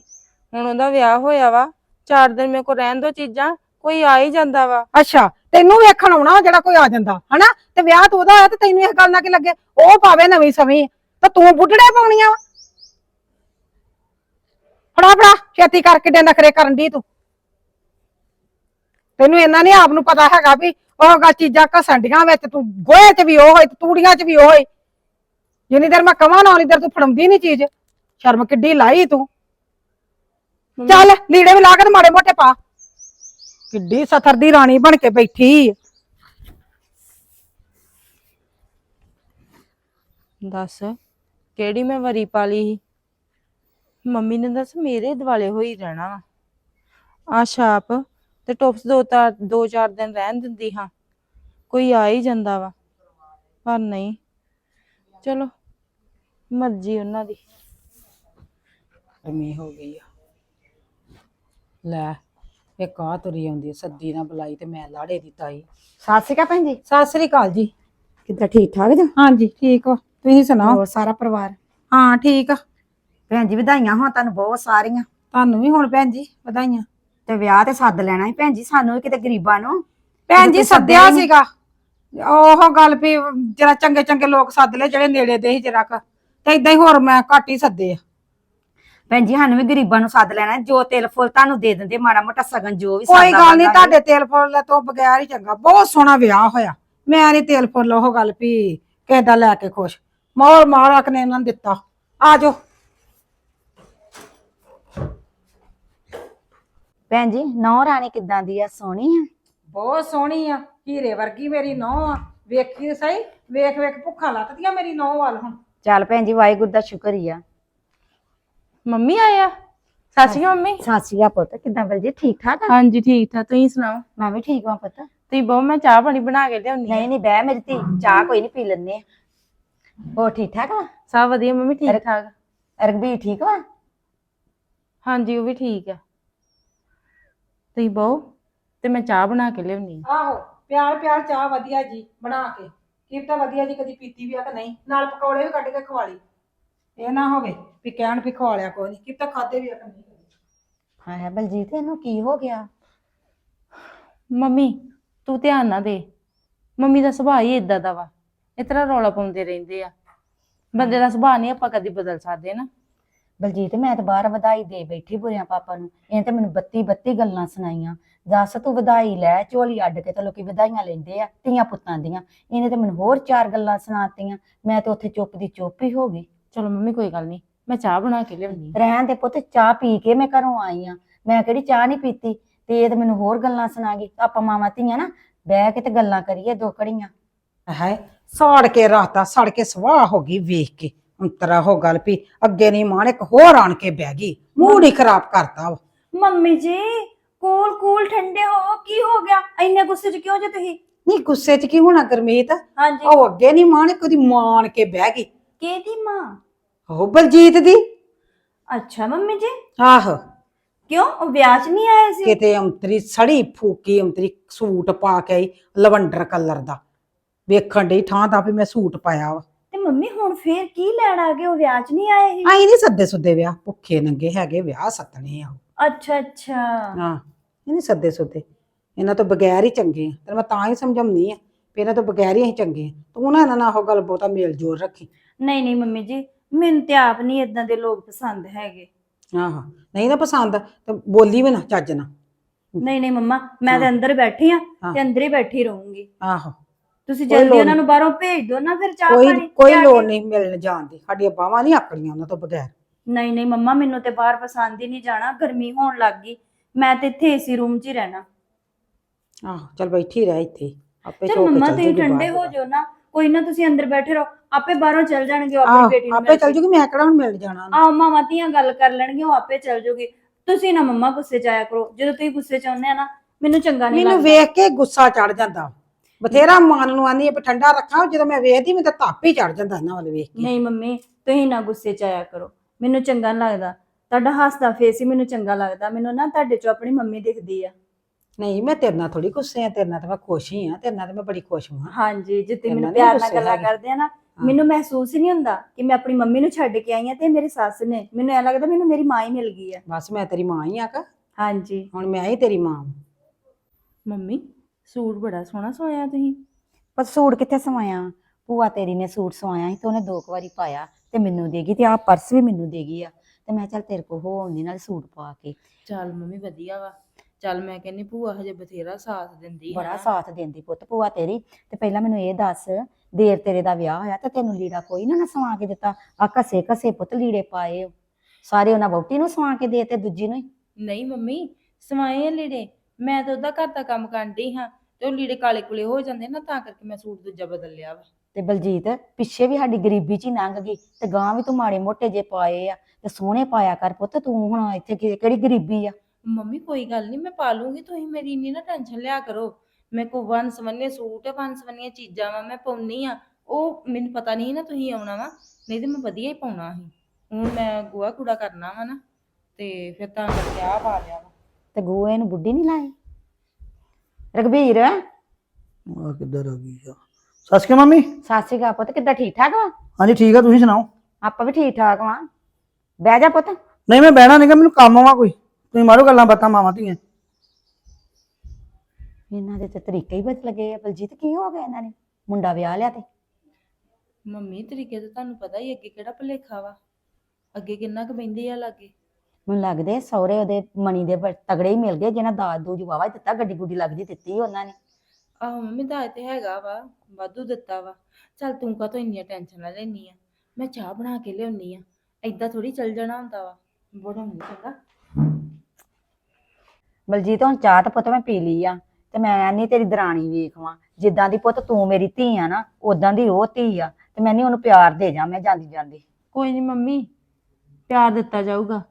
[SPEAKER 2] ਹੁਣ ਉਹਦਾ ਵਿਆਹ ਹੋਇਆ ਵਾ ਚਾਰ ਦਿਨ ਮੇਰੇ ਕੋਲ ਰਹਿਣ ਦੋ ਚੀਜ਼ਾਂ ਕੋਈ ਆ ਹੀ ਜਾਂਦਾ ਵਾ।
[SPEAKER 1] ਅੱਛਾ ਤੈਨੂੰ ਵੇਖਣ ਆਉਣਾ ਜਿਹੜਾ ਕੋਈ ਆ ਜਾਂਦਾ ਹਨਾ? ਤੇ ਵਿਆਹ ਤੂੰ ਉਹਦਾ ਹੋਇਆ ਤੇ ਤੈਨੂੰ ਇਹ ਗੱਲ ਨਾ ਕਿ ਲੱਗੇ? ਉਹ ਪਾਵੇ ਨਵੀਂ ਸਵੀ ਤਾਂ ਤੂੰ ਬੁੱਢੜੇ ਪਾਉਣੀਆਂ ਵਾ। ਫੜਾ ਫੜਾ ਛੇਤੀ ਕਰਕੇ ਦੇ ਨਖਰੇ ਕਰਨ ਦੀ ਤੂੰ। ਤੈਨੂੰ ਇਹਨਾਂ ਨਹੀਂ ਆਪ ਨੂੰ ਪਤਾ ਹੈਗਾ ਵੀ ਉਹ ਗਾ ਚੀਜ਼ਾਂ ਘਸਣ ਡੀਆਂ ਵਿੱਚ ਤੂੰ ਗੋਹੇ 'ਚ ਵੀ ਉਹ ਹੋਈ ਤੇ ਤੂੜੀਆਂ 'ਚ ਵੀ ਉਹ ਹੋਈ। ਜਿੰਨੀ ਦੇਰ ਮੈਂ ਕਵਾਂ ਨਾ ਉਨੀ ਦੇਰ ਤੂੰ ਫੜਾਉਂਦੀ ਨਹੀਂ ਚੀਜ਼। ਸ਼ਰਮ ਕਿੱਡੀ ਲਾਈ ਤੂੰ। ਚੱਲ ਲੀੜੇ ਵੀ ਲਾ ਕੇ ਤੇ ਮਾੜੇ ਮੋਟੇ ਪਾ। ਕਿੱਡੀ ਸਥਰ ਦੀ ਰਾਣੀ ਬਣ ਕੇ ਬੈਠੀ।
[SPEAKER 2] ਦੱਸ ਕਿਹੜੀ ਮੈਂ ਵਰੀ ਪਾਲੀ ਸੀ? ਮੰਮੀ ਨੇ ਦੱਸ ਮੇਰੇ ਦਿਵਾਲੇ ਹੋਈ ਰਹਿਣਾ ਵਾ। ਆ ਛਾਪ ਤੇ ਟੋਪਸ ਦੋ ਤਾਰ ਦੋ ਚਾਰ ਦਿਨ ਰਹਿਣ ਦਿੰਦੀ ਹਾਂ। ਕੋਈ ਆ ਹੀ ਜਾਂਦਾ ਵਾ ਪਰ ਨਹੀਂ। ਚਲੋ ਮਰਜ਼ੀ ਉਹਨਾਂ ਦੀ।
[SPEAKER 1] ਗਰਮੀ ਹੋ ਗਈ ਆ। ਲੈ ਇਹ ਕਾ ਤੁਰੀ ਆਉਂਦੀ ਆ, ਸੱਦੀ ਨਾ ਬੁਲਾਈ ਤੇ ਮੈਂ ਲਾੜੇ ਦੀ ਤਾਈ।
[SPEAKER 4] ਸਤਿ ਸ਼੍ਰੀ ਅਕਾਲ ਭੈਣ ਜੀ।
[SPEAKER 1] ਸਤਿ ਸ੍ਰੀ ਅਕਾਲ ਜੀ।
[SPEAKER 4] ਕਿੱਦਾਂ ਠੀਕ ਠਾਕ ਜੀ?
[SPEAKER 1] ਹਾਂਜੀ ਠੀਕ ਆ ਤੁਸੀਂ ਸੁਣਾਓ?
[SPEAKER 4] ਹੋਰ ਸਾਰਾ ਪਰਿਵਾਰ?
[SPEAKER 1] ਹਾਂ ਠੀਕ ਆ।
[SPEAKER 4] ਭੈਣ ਜੀ ਵਧਾਈਆਂ ਹੋਣ ਤੁਹਾਨੂੰ ਬਹੁਤ ਸਾਰੀਆਂ।
[SPEAKER 1] ਤੁਹਾਨੂੰ ਵੀ ਹੁਣ ਭੈਣ ਜੀ ਵਧਾਈਆਂ।
[SPEAKER 4] ਤੇ ਵਿਆਹ ਤੇ ਸੱਦ ਲੈਣਾ ਸੀ ਭੈਣ ਜੀ ਸਾਨੂੰ ਵੀ ਕਿਤੇ ਗਰੀਬਾਂ ਨੂੰ।
[SPEAKER 1] ਭੈਣ ਜੀ
[SPEAKER 4] ਸੱਦਿਆ।
[SPEAKER 1] ਸੀਗਾ। ਉਹ ਗੱਲ ਵੀ ਜਰਾ ਚੰਗੇ ਚੰਗੇ ਲੋਕ ਸੱਦ ਲਏ ਜਿਹੜੇ ਨੇੜੇ ਦੇ ਸੀ ਜਰਾ ਕ ਤੇ ਇਦਾਂ ਹੀ ਹੋਰ ਮੈਂ ਘੱਟ ਹੀ ਸੱਦੇ ਆ।
[SPEAKER 4] ਭੈਣ ਜੀ ਸਾਨੂੰ ਵੀ ਗਰੀਬਾਂ ਨੂੰ ਸੱਦ ਲੈਣਾ ਜੋ ਤਿਲ ਫੁੱਲ ਤੁਹਾਨੂੰ ਦੇ ਦਿੰਦੇ ਮਾੜਾ ਮੋਟਾ ਸਗਨ ਜੋ ਵੀ
[SPEAKER 1] ਕੋਈ ਗੱਲ ਨਹੀਂ ਤੁਹਾਡੇ ਤੇਲ ਫੁੱਲ ਤੋਂ ਬਗੈਰ ਹੀ ਚੰਗਾ। ਬਹੁਤ ਸੋਹਣਾ ਵਿਆਹ ਹੋਇਆ। ਮੈਂ ਨਹੀਂ ਤੇਲ ਫੁੱਲ ਉਹ ਗੱਲ ਵੀ ਕਿਸੇ ਦਾ ਲੈ ਕੇ ਖੁਸ਼। ਮੌਲ ਮਾਲਕ ਨੇ ਇਹਨਾਂ ਨੂੰ ਦਿੱਤਾ। ਆ
[SPEAKER 4] ਭੈਣ ਜੀ ਨੌ ਰਾਣੀ ਕਿੱਦਾਂ ਦੀ ਆ? ਸੋਹਣੀ ਆ?
[SPEAKER 1] ਬਹੁਤ ਸੋਹਣੀ ਆ। ਹੀਰੇ ਵਰਗੀ ਮੇਰੀ ਨੌ ਆ। ਵੇਖੀ ਤਾਂ ਸਹੀ। ਵੇਖ ਵੇਖ ਭੁੱਖਾ ਲੱਤਦੀਆਂ ਮੇਰੀ ਨੌ ਵੱਲ ਹੁਣ।
[SPEAKER 4] ਚੱਲ ਭੈਣ ਜੀ ਵਾਹਿਗੁਰੂ ਦਾ ਸ਼ੁਕਰ ਹੀ ਆ।
[SPEAKER 2] ਮੰਮੀ ਆਇਆ ਸਤਿ ਸ਼੍ਰੀ ਅਕਾਲ ਮੰਮੀ।
[SPEAKER 4] ਸਤਿ ਸ਼੍ਰੀ ਅਕਾਲ ਪੁੱਤ ਕਿੱਦਾਂ ਬਲ ਜੀ ਠੀਕ ਠਾਕ ਆ?
[SPEAKER 2] ਹਾਂਜੀ ਠੀਕ ਠਾਕ। ਤੁਸੀਂ ਸੁਣਾਓ?
[SPEAKER 4] ਮੈਂ ਵੀ ਠੀਕ ਹਾਂ ਪੁੱਤ।
[SPEAKER 2] ਤੁਸੀਂ ਬਹੁ ਮੈਂ ਚਾਹ ਪਾਣੀ ਬਣਾ ਕੇ ਲਿਆਉਣੀ
[SPEAKER 4] ਨਹੀਂ ਨਹੀਂ ਬਹਿ ਮੇਰੀ ਧੀ। ਚਾਹ ਕੋਈ ਨਹੀਂ ਪੀ ਲੈਣੇ ਹੋਰ ਠੀਕ ਠਾਕ ਵਾ
[SPEAKER 2] ਸਭ ਵਧੀਆ ਮੰਮੀ ਠੀਕ ਠਾਕ।
[SPEAKER 4] ਰਗਬੀਰ ਠੀਕ ਵਾ?
[SPEAKER 2] ਹਾਂਜੀ ਉਹ ਵੀ ਠੀਕ ਆ। ਤੁਸੀਂ ਬਹੁ ਤੇ ਮੈਂ ਚਾਹ ਬਣਾ ਕੇ ਲਿਆਉਣੀ
[SPEAKER 1] ਆਹੋ ਪਿਆਲ ਪਿਆਲ ਚਾਹ ਵਧੀਆ ਜੀ ਬਣਾ ਕੇ। ਕੀ ਤਾਂ ਵਧੀਆ ਜੀ ਕਦੀ ਪੀਤੀ ਵੀ ਆ ਤਾਂ ਨਹੀਂ। ਨਾਲ ਪਕੌੜੇ ਵੀ ਕੱਢ ਕੇ ਖਵਾ ਲਈ। ਇਹ ਨਾ ਹੋਵੇ ਵੀ ਕਹਿਣ ਵੀ ਖਵਾ ਲਿਆ ਕੋਈ ਨਹੀਂ ਕੀ ਤਾਂ ਖਾਦੇ ਵੀ ਆ ਕਿ ਨਹੀਂ।
[SPEAKER 4] ਹਾਂ ਹੈ ਬਲਜੀਤ ਇਹਨੂੰ ਕੀ ਹੋ ਗਿਆ?
[SPEAKER 2] ਮੰਮੀ ਤੂੰ ਧਿਆਨ ਨਾ ਦੇ। ਮੰਮੀ ਦਾ ਸੁਭਾਅ ਹੀ ਇਦਾਂ ਦਾ ਵਾ। ਇਸ ਤਰ੍ਹਾਂ ਰੌਲਾ ਪਾਉਂਦੇ ਰਹਿੰਦੇ ਆ। ਬੰਦੇ ਦਾ ਸੁਭਾਅ ਨਹੀਂ ਆਪਾਂ ਕਦੀ ਬਦਲ ਸਕਦੇ ਨਾ।
[SPEAKER 4] ਬਲਜੀਤ ਮੈਂ ਤਾਂ ਬਾਹਰ ਵਧਾਈ ਦੇ ਬੈਠੀ ਬੁਰਿਆਂ ਪਾਪਾ ਨੂੰ। ਇਹਨੇ ਤਾਂ ਮੈਨੂੰ ਬੱਤੀ ਬੱਤੀ ਗੱਲਾਂ ਸੁਣਾਈਆਂ। ਦੱਸ ਤੂੰ ਵਧਾਈ ਲੈ ਝੋਲੀ ਅੱਡ ਕੇ ਤਾਂ ਲੋਕੀ ਵਧਾਈਆਂ ਲੈਂਦੇ ਆ ਧੀਆਂ ਪੁੱਤਾਂ ਦੀਆਂ। ਇਹਨੇ ਤਾਂ ਮੈਨੂੰ ਹੋਰ ਚਾਰ ਗੱਲਾਂ ਸੁਣਾਤੀਆਂ। ਮੈਂ ਤਾਂ ਉੱਥੇ ਚੁੱਪ ਦੀ ਚੁੱਪ ਹੀ ਹੋ ਗਈ।
[SPEAKER 2] ਚਲੋ ਮੰਮੀ ਕੋਈ ਗੱਲ ਨਹੀਂ। ਮੈਂ ਚਾਹ ਬਣਾ ਕੇ ਲਿਆਉਣੀ
[SPEAKER 4] ਰਹਿਣ ਦੇ ਪੁੱਤ ਚਾਹ ਪੀ ਕੇ ਮੈਂ ਘਰੋਂ ਆਈ ਆ ਮੈਂ ਕਿਹੜੀ ਚਾਹ ਨਹੀਂ ਪੀਤੀ ਤੇ ਇਹ ਤਾਂ ਮੈਨੂੰ ਹੋਰ ਗੱਲਾਂ ਸੁਣਾ ਗਈ। ਆਪਾਂ ਮਾਵਾਂ ਧੀਆਂ ਨਾ ਬਹਿ ਕੇ ਤੇ ਗੱਲਾਂ ਕਰੀਏ ਦੋ ਘੜੀਆਂ।
[SPEAKER 1] ਹੈ ਸਾੜ ਕੇ ਰਾਤਾ ਸੜ ਕੇ ਸਵਾਹ ਹੋ ਗਈ ਵੇਖ ਕੇ। ਅੰਤਰਾ ਹੋ ਗੱਲ ਵੀ ਅੱਗੇ ਨਹੀਂ ਮਾਣ ਇੱਕ ਹੋਰ ਆਣ ਕੇ ਬਹਿ ਗਈ। ਮੂਡ ਹੀ ਖਰਾਬ ਕਰਤਾ ਵਾ।
[SPEAKER 3] ਮੰਮੀ ਜੀ ਕੂਲ ਕੂਲ ਠੰਡੇ ਹੋ ਕੀ ਹੋ ਗਿਆ? ਇੰਨੇ ਗੁੱਸੇ 'ਚ ਕਿਉਂ ਜੇ ਤੁਸੀਂ?
[SPEAKER 1] ਨਹੀਂ ਗੁੱਸੇ 'ਚ ਕੀ ਹੋਣਾ ਗਰਮੀਤ?
[SPEAKER 3] ਹਾਂਜੀ।
[SPEAKER 1] ਉਹ ਅੱਗੇ ਨਹੀਂ ਮਾਣ ਇੱਕ ਉਹਦੀ ਮਾਂ ਆਣ ਕੇ ਬਹਿ ਗਈ।
[SPEAKER 3] ਕਿਹਦੀ ਮਾਂ?
[SPEAKER 1] ਉਹ ਬਲਜੀਤ ਦੀ।
[SPEAKER 3] ਅੱਛਾ ਮੰਮੀ ਜੀ।
[SPEAKER 1] ਆਹੋ।
[SPEAKER 3] ਕਿਉਂ? ਉਹ ਵਿਆਹ 'ਚ ਨਹੀਂ ਆਏ ਸੀ?
[SPEAKER 1] ਕਿਤੇ ਅੰਤਰੀ ਸੜੀ ਫੂਕੀ ਅੰਤਰੀ ਸੂਟ ਪਾ ਕੇ ਆਈ ਲਵੰਡਰ ਕਲਰ ਦਾ। ਵੇਖਣ ਡਈ ਥਾਂ ਤਾਂ ਵੀ ਮੈਂ ਸੂਟ ਪਾਇਆ ਵਾ।
[SPEAKER 3] ਮੰਮੀ ਹੁਣ ਫੇਰ ਕੀ ਲੈਣ ਆ ਗਏ? ਉਹ ਵਿਆਹ 'ਚ ਨਹੀਂ ਆਏ ਸੀ
[SPEAKER 1] ਆਈ ਨਹੀਂ ਸੱਦੇ ਸੁੱਦੇ ਵਿਆਹ ਭੁੱਖੇ ਨੰਗੇ ਹੈਗੇ ਵਿਆਹ ਸੱਦਣੇ ਆ ਉਹ।
[SPEAKER 3] ਅੱਛਾ ਅੱਛਾ।
[SPEAKER 1] ਹਾਂ ਇਹ ਨਹੀਂ ਸੱਦੇ ਸੁੱਦੇ। ਇਹਨਾਂ ਤੋਂ ਬਗੈਰ ਹੀ ਚੰਗੇ ਆ। ਤੇ ਮੈਂ ਤਾਂ ਹੀ ਸਮਝਾਉਂਦੀ ਆ ਵੀ ਇਹਨਾਂ ਤੋਂ ਬਗੈਰ ਹੀ ਅਸੀਂ ਚੰਗੇ ਆ। ਤੂੰ ਨਾ ਇਹਨਾਂ ਨਾਲ ਉਹ ਗੱਲ ਬਹੁਤਾ ਮੇਲ ਜੋਲ ਰੱਖੀ।
[SPEAKER 3] ਨਹੀਂ ਨਹੀਂ ਮੰਮੀ ਜੀ ਮੈਨੂੰ ਤੇ ਆਪ ਨਹੀਂ ਇਦਾਂ ਦੇ ਲੋਕ ਪਸੰਦ ਹੈਗੇ।
[SPEAKER 1] ਆਹੋ ਨਹੀਂ ਨਾ ਪਸੰਦ ਤੇ ਬੋਲੀ ਵੀ ਨਾ ਚੱਜ ਨਾ
[SPEAKER 3] ਨਹੀਂ ਨਹੀਂ ਮੰਮਾ ਮੈਂ ਤੇ ਅੰਦਰ ਬੈਠੀ ਆ
[SPEAKER 1] ਹਾਂ।
[SPEAKER 3] ਤੇ ਅੰਦਰ ਹੀ ਬੈਠੀ ਰਹੂੰਗੀ।
[SPEAKER 1] ਆਹੋ।
[SPEAKER 3] ਤੁਸੀਂ
[SPEAKER 1] ਕੋਈ
[SPEAKER 3] ਜਲਦੀ
[SPEAKER 1] ਲੋੜ
[SPEAKER 3] ਉਹਨਾਂ ਨੂੰ ਬਾਹਰੋਂ ਭੇਜ ਦਿਓ ਨਾ ਫਿਰ ਚਾਹ
[SPEAKER 1] ਕੋਈ
[SPEAKER 3] ਪਾਣੀ
[SPEAKER 1] ਕੋਈ
[SPEAKER 3] ਲਿਆ
[SPEAKER 1] ਲੋੜ। ਨਹੀਂ ਮਿਲਣ ਜਾਣ ਦੀ। ਸਾਡੀਆਂ ਬਾਹਾਂ ਨਹੀਂ ਆਕੜੀਆਂ ਉਹਨਾਂ ਤੋਂ ਬਗੈਰ।
[SPEAKER 3] ਨਹੀਂ ਨਹੀਂ ਮੰਮਾ ਮੈਨੂੰ ਤੇ ਬਾਹਰ ਪਸੰਦ ਹੀ ਨਹੀਂ ਜਾਣਾ। ਗਰਮੀ ਹੋਣ ਲੱਗ ਗਈ। ਮੈਂ ਤੇ ਇੱਥੇ ਏਸੀ ਰੂਮ 'ਚ ਹੀ ਰਹਿਣਾ।
[SPEAKER 1] ਆਹੋ ਚੱਲ ਬੈਠੀ ਰਹਿ ਇੱਥੇ ਹੀ। ਆਪੇ
[SPEAKER 3] ਤੇ
[SPEAKER 1] ਚੋ ਕੇ
[SPEAKER 3] ਮੰਮਾ
[SPEAKER 1] ਚੱਲ
[SPEAKER 3] ਤੁਸੀਂ
[SPEAKER 1] ਜੂਗੀ
[SPEAKER 3] ਠੰਡੇ
[SPEAKER 1] ਬਾਹਰ।
[SPEAKER 3] ਹੋ ਜਾਓ ਨਾ। ਕੋਈ ਨਾ ਤੁਸੀਂ ਅੰਦਰ ਬੈਠੇ ਰਹੋ। ਆਪੇ ਬਾਹਰੋਂ ਚੱਲ ਜਾਣਗੇ ਉਹ ਆਪਣੀ ਬੇਟੀ ਨੂੰ
[SPEAKER 1] ਆਪੇ ਚੱਲ ਜੂਗੀ ਮੈਂ ਕਿਹੜਾ ਹੁਣ ਮਿਲ ਜਾਣਾ ਉਹਨੂੰ।
[SPEAKER 3] ਆ ਮਾਵਾਂ ਧੀਆਂ ਗੱਲ ਕਰ ਲੈਣਗੀਆਂ ਉਹ ਆਪੇ ਚੱਲ ਜੂਗੀ। ਤੁਸੀਂ ਨਾ ਮੰਮਾ ਗੁੱਸੇ ਚ ਆਇਆ ਕਰੋ। ਜਦੋਂ ਤੁਸੀਂ ਗੁੱਸੇ ਚ ਆਉਂਦੇ ਆ ਨਾ ਮੈਨੂੰ ਚੰਗਾ ਨਹੀਂ
[SPEAKER 1] ਮੈਨੂੰ
[SPEAKER 3] ਲੱਗਦਾ।
[SPEAKER 1] ਵੇਖ ਕੇ ਗੁੱਸਾ ਚੜ ਜਾਂਦਾ। ਬਥੇਰਾ ਮਨ ਨੂੰ ਆਨੀ ਵੀ ਠੰਡਾ ਰੱਖਾਂ ਜਦੋਂ ਮੈਂ ਵੇਖਦੀ ਮੈਨੂੰ ਤਾਂ ਧੱਪ ਹੀ ਚੜ ਜਾਂਦਾ ਇਹਨਾਂ ਵੱਲ ਵੇਖ ਕੇ।
[SPEAKER 3] ਨਹੀਂ ਮੰਮੀ ਤੁਸੀਂ ਨਾ ਗੁੱਸੇ ਚ ਆਇਆ ਕਰੋ। ਮੈਨੂੰ ਚੰਗਾ ਨਹੀਂ ਲੱਗਦਾ। ਤੁਹਾਡਾ ਹੱਸਦਾ ਫੇਸ ਹੀ ਮੈਨੂੰ ਚੰਗਾ ਲੱਗਦਾ। ਮੈਨੂੰ ਨਾ ਤੁਹਾਡੇ ਚੋਂ ਆਪਣੀ ਮੰਮੀ ਦਿਖਦੀ ਆ।
[SPEAKER 1] ਨਹੀਂ ਮੈਂ ਤੇਰੇ ਨਾਲ ਥੋੜੀ ਗੁੱਸੇ ਆ ਤੇਰੇ ਨਾਲ ਤਾਂ ਮੈਂ ਖੁਸ਼ ਹੀ ਆ ਤੇਰੇ ਨਾਲ ਤਾਂ ਮੈਂ ਬੜੀ ਖੁਸ਼ ਹਾਂ
[SPEAKER 3] ਹਾਂਜੀ ਜਿੱਤੇ ਮੈਨੂੰ
[SPEAKER 1] ਨੀ
[SPEAKER 3] ਪਿਆਰ ਨਾਲ
[SPEAKER 1] ਗੁੱਸੇ
[SPEAKER 3] ਗੱਲਾਂ
[SPEAKER 1] ਹੈਗੇ।
[SPEAKER 3] ਕਰਦੇ ਆ ਨਾ ਮੈਨੂੰ ਮਹਿਸੂਸ ਹੀ ਨਹੀਂ ਹੁੰਦਾ ਕਿ ਮੈਂ ਆਪਣੀ ਮੰਮੀ ਨੂੰ ਛੱਡ ਕੇ ਆਈ ਆ ਤੇ ਮੇਰੀ ਸੱਸ ਨੇ। ਮੈਨੂੰ ਐ ਲੱਗਦਾ ਮੈਨੂੰ ਮੇਰੀ ਮਾਂ ਹੀ ਮਿਲ ਗਈ ਆ।
[SPEAKER 1] ਬਸ ਮੈਂ ਤੇਰੀ ਮਾਂ ਹੀ ਆ ਕਾ।
[SPEAKER 3] ਹਾਂਜੀ।
[SPEAKER 1] ਹੁਣ ਮੈਂ ਹੀ ਤੇਰੀ ਮਾਂ ਵਾਂ।
[SPEAKER 2] ਮੰਮੀ ਸੂਟ ਬੜਾ ਸੋਹਣਾ ਸੋਇਆ ਤੁਸੀਂ।
[SPEAKER 4] ਪਰ ਸੂਟ ਕਿੱਥੇ ਸਵਾਇਆ? ਭੂਆ ਤੇਰੀ ਨੇ ਸੂਟ ਸਵਾਇਆ ਸੀ ਤੇ ਉਹਨੇ ਦੋ ਕੁ ਵਾਰੀ ਪਾਇਆ ਤੇ ਮੈਨੂੰ ਦੇਗੀ ਤੇ ਆਹ ਪਰਸ ਵੀ ਮੈਨੂੰ ਦੇਗੀ ਆ। ਤੇ ਮੈਂ ਚੱਲ ਤੇਰੇ ਕੋ ਹੋ ਆਉਂਦੀ ਨਾਲ ਸੂਟ ਪਾ ਕੇ।
[SPEAKER 2] ਚੱਲ ਮੰਮੀ ਵਧੀਆ ਵਾ। ਚੱਲ ਮੈਂ ਕਹਿੰਨੀ ਭੂਆ ਹਜੇ ਬਥੇਰਾ ਸਾਥ ਦਿੰਦੀ
[SPEAKER 4] ਬੜਾ
[SPEAKER 2] ਹਨਾ।
[SPEAKER 4] ਸਾਥ ਦਿੰਦੀ ਪੁੱਤ ਭੂਆ ਤੇਰੀ। ਤੇ ਪਹਿਲਾਂ ਮੈਨੂੰ ਇਹ ਦੱਸ ਦੇਰ ਤੇਰੇ ਦਾ ਵਿਆਹ ਹੋਇਆ ਤੇ ਤੈਨੂੰ ਲੀੜਾ ਕੋਈ ਨਾ ਨਾ ਸਵਾ ਕੇ ਦਿੱਤਾ। ਆ ਘਸੇ ਘਸੇ ਪੁੱਤ ਲੀੜੇ ਪਾਏ। ਸਾਰੇ ਉਹਨਾਂ ਵਹੁਟੀ ਨੂੰ ਸਵਾ ਕੇ ਦੇ ਤੇ ਦੂਜੀ ਨੂੰ ਹੀ।
[SPEAKER 2] ਨਹੀਂ ਮੰਮੀ ਸਵਾਏ ਆ ਲੀੜੇ। ਮੈਂ ਤਾਂ ਉਹਦਾ ਘਰ ਦਾ ਕੰਮ ਕਰਦੀ ਹਾਂ ਤੇ ਉਹ ਲੀੜੇ ਕਾਲੇ ਕੁਲੇ ਹੋ ਜਾਂਦੇ ਨਾ ਤਾਂ ਕਰਕੇ ਮੈਂ ਸੂਟ ਦੂਜਾ ਬਦਲ ਲਿਆ ਵਾ।
[SPEAKER 4] ਤੇ ਬਲਜੀਤ ਪਿੱਛੇ ਵੀ ਸਾਡੀ ਗਰੀਬੀ ਚ ਹੀ ਲੰਘ ਗਈ ਤੇ ਗਾਂ ਵੀ ਤੂੰ ਮਾੜੇ ਮੋਟੇ ਜੇ ਪਾਏ ਆ ਤੇ ਸੋਹਣੇ ਪਾਇਆ ਕਰ ਪੁੱਤ ਤੂੰ ਹੁਣ ਇੱਥੇ ਕਿ- ਕਿਹੜੀ ਗਰੀਬੀ ਆ?
[SPEAKER 2] ਮੰਮੀ ਕੋਈ ਗੱਲ ਨਹੀਂ ਮੈਂ ਪਾ ਲੂੰਗੀ ਤੁਸੀਂ ਮੇਰੀ ਇੰਨੀ ਨਾ ਟੈਨਸ਼ਨ ਲਿਆ ਕਰੋ। ਮੈਂ ਕੋ ਵਨ ਸਵੰਨੇ ਸੂਟ ਵਨ ਸਵੰਨੀਆਂ ਚੀਜ਼ਾਂ ਵਾ ਮੈਂ ਪਾਉਣੀ ਆ। ਉਹ ਮੈਨੂੰ ਪਤਾ ਨਹੀਂ ਨਾ ਤੁਸੀਂ ਆਉਣਾ ਵਾ ਨਹੀਂ ਤੇ ਮੈਂ ਵਧੀਆ ਹੀ ਪਾਉਣਾ ਸੀ। ਹੁਣ ਮੈਂ ਗੋਆ ਕੂੜਾ ਕਰਨਾ ਵਾ ਨਾ ਤੇ ਫਿਰ ਤਾਂ ਕਰਕੇ ਆ ਪਾ ਲਿਆ ਵਾ।
[SPEAKER 4] ਤੇ ਗੋਏ ਨੂੰ ਬੁੱਢੀ ਨਹੀਂ ਲਾਏ? ਰਗਵੀਰ
[SPEAKER 5] ਆ ਕਿੱਧਰ ਆ ਗਈ ਆ? ਸਤਿ ਸ਼੍ਰੀ ਅਕਾਲ ਮੰਮੀ।
[SPEAKER 4] ਸ਼੍ਰੀ ਅਕਾਲ ਪੁੱਤ ਕਿੱਦਾਂ ਠੀਕ ਠਾਕ ਵਾ?
[SPEAKER 5] ਹਾਂਜੀ ਠੀਕ ਆ ਤੁਸੀਂ ਸੁਣਾਓ?
[SPEAKER 4] ਆਪਾਂ ਵੀ ਠੀਕ ਠਾਕ ਵਾਂ। ਬਹਿ ਜਾ ਪੁੱਤ।
[SPEAKER 5] ਨਹੀਂ ਮੈਂ ਬਹਿਣਾ ਨਹੀਂਗਾ ਮੈਨੂੰ ਕੰਮ ਆਵਾ ਕੋਈ। ਤੁਸੀਂ ਮਾਰੋ ਗੱਲਾਂ ਬਾਤਾਂ ਮਾਵਾਂ ਧੀਆਂ।
[SPEAKER 4] ਇਹਨਾਂ ਦੇ ਤੇ ਤਰੀਕੇ ਹੀ ਬਦਲ ਗਏ ਆ। ਬਲਜੀਤ ਕੀ ਹੋ ਗਿਆ ਇਹਨਾਂ ਨੇ ਮੁੰਡਾ ਵਿਆਹ ਲਿਆ ਤੇ।
[SPEAKER 2] ਮੰਮੀ ਤਰੀਕੇ ਤਾਂ ਤੁਹਾਨੂੰ ਪਤਾ ਹੀ ਅੱਗੇ ਕਿਹੜਾ ਭੁਲੇਖਾ ਵਾ? ਅੱਗੇ ਕਿੰਨਾ ਕੁ ਬਹਿੰਦੇ ਆ ਲਾਗੇ?
[SPEAKER 4] ਮੈਨੂੰ ਲੱਗਦੇ ਸਹੁਰੇ ਉਹਦੇ ਮਣੀ ਦੇ ਬ- ਤਗੜੇ ਹੀ ਮਿਲ ਗਏ ਜਿਹਨਾਂ ਦਾਜ ਦੂਜ ਵਾਵਾ ਦਿੱਤਾ ਗੱਡੀ ਗੁੱਡੀ ਲੱਗਦੀ ਦਿੱਤੀ ਉਹਨਾਂ ਨੇ।
[SPEAKER 2] ਆਹੋ ਮੰਮੀ ਦਾਜ ਤੇ ਹੈਗਾ ਵਾ ਵਾਧੂ ਦਿੱਤਾ ਵਾ। ਚੱਲ ਤੂੰ ਕਾਹਤੋਂ ਇੰਨੀਆਂ ਟੈਨਸ਼ਨਾਂ ਲੈਣੀ ਆ? ਮੈਂ ਚਾਹ ਬਣਾ ਕੇ ਲਿਆਉਣੀ ਆ। ਏਦਾਂ ਥੋੜੀ ਚੱਲ ਜਾਣਾ ਹੁੰਦਾ ਵਾ। ਬਣਾਉਣੀ ਚੰਗਾ?
[SPEAKER 4] ਬਲਜੀਤ ਹੁਣ ਚਾਹ ਤਾਂ ਪੁੱਤ ਮੈਂ ਪੀ ਲਈ ਆ ਤੇ ਮੈਂ ਨਹੀਂ ਤੇਰੀ ਦਰਾਣੀ ਵੇਖਵਾਂ ਜਿੱਦਾਂ ਦੀ ਪੁੱਤ ਤੂੰ ਮੇਰੀ ਧੀ ਆ ਨਾ ਉਦਾਂ ਦੀ ਉਹ ਧੀ ਆ ਤੇ ਮੈਂ ਨਹੀਂ ਉਹਨੂੰ ਪਿਆਰ ਦੇ ਜਾ ਮੈਂ ਜਾਂਦੀ ਜਾਂਦੀ
[SPEAKER 2] ਕੋਈ ਨਹੀਂ ਮੰਮੀ ਪਿਆਰ ਦਿੱਤਾ ਜਾਊਗਾ।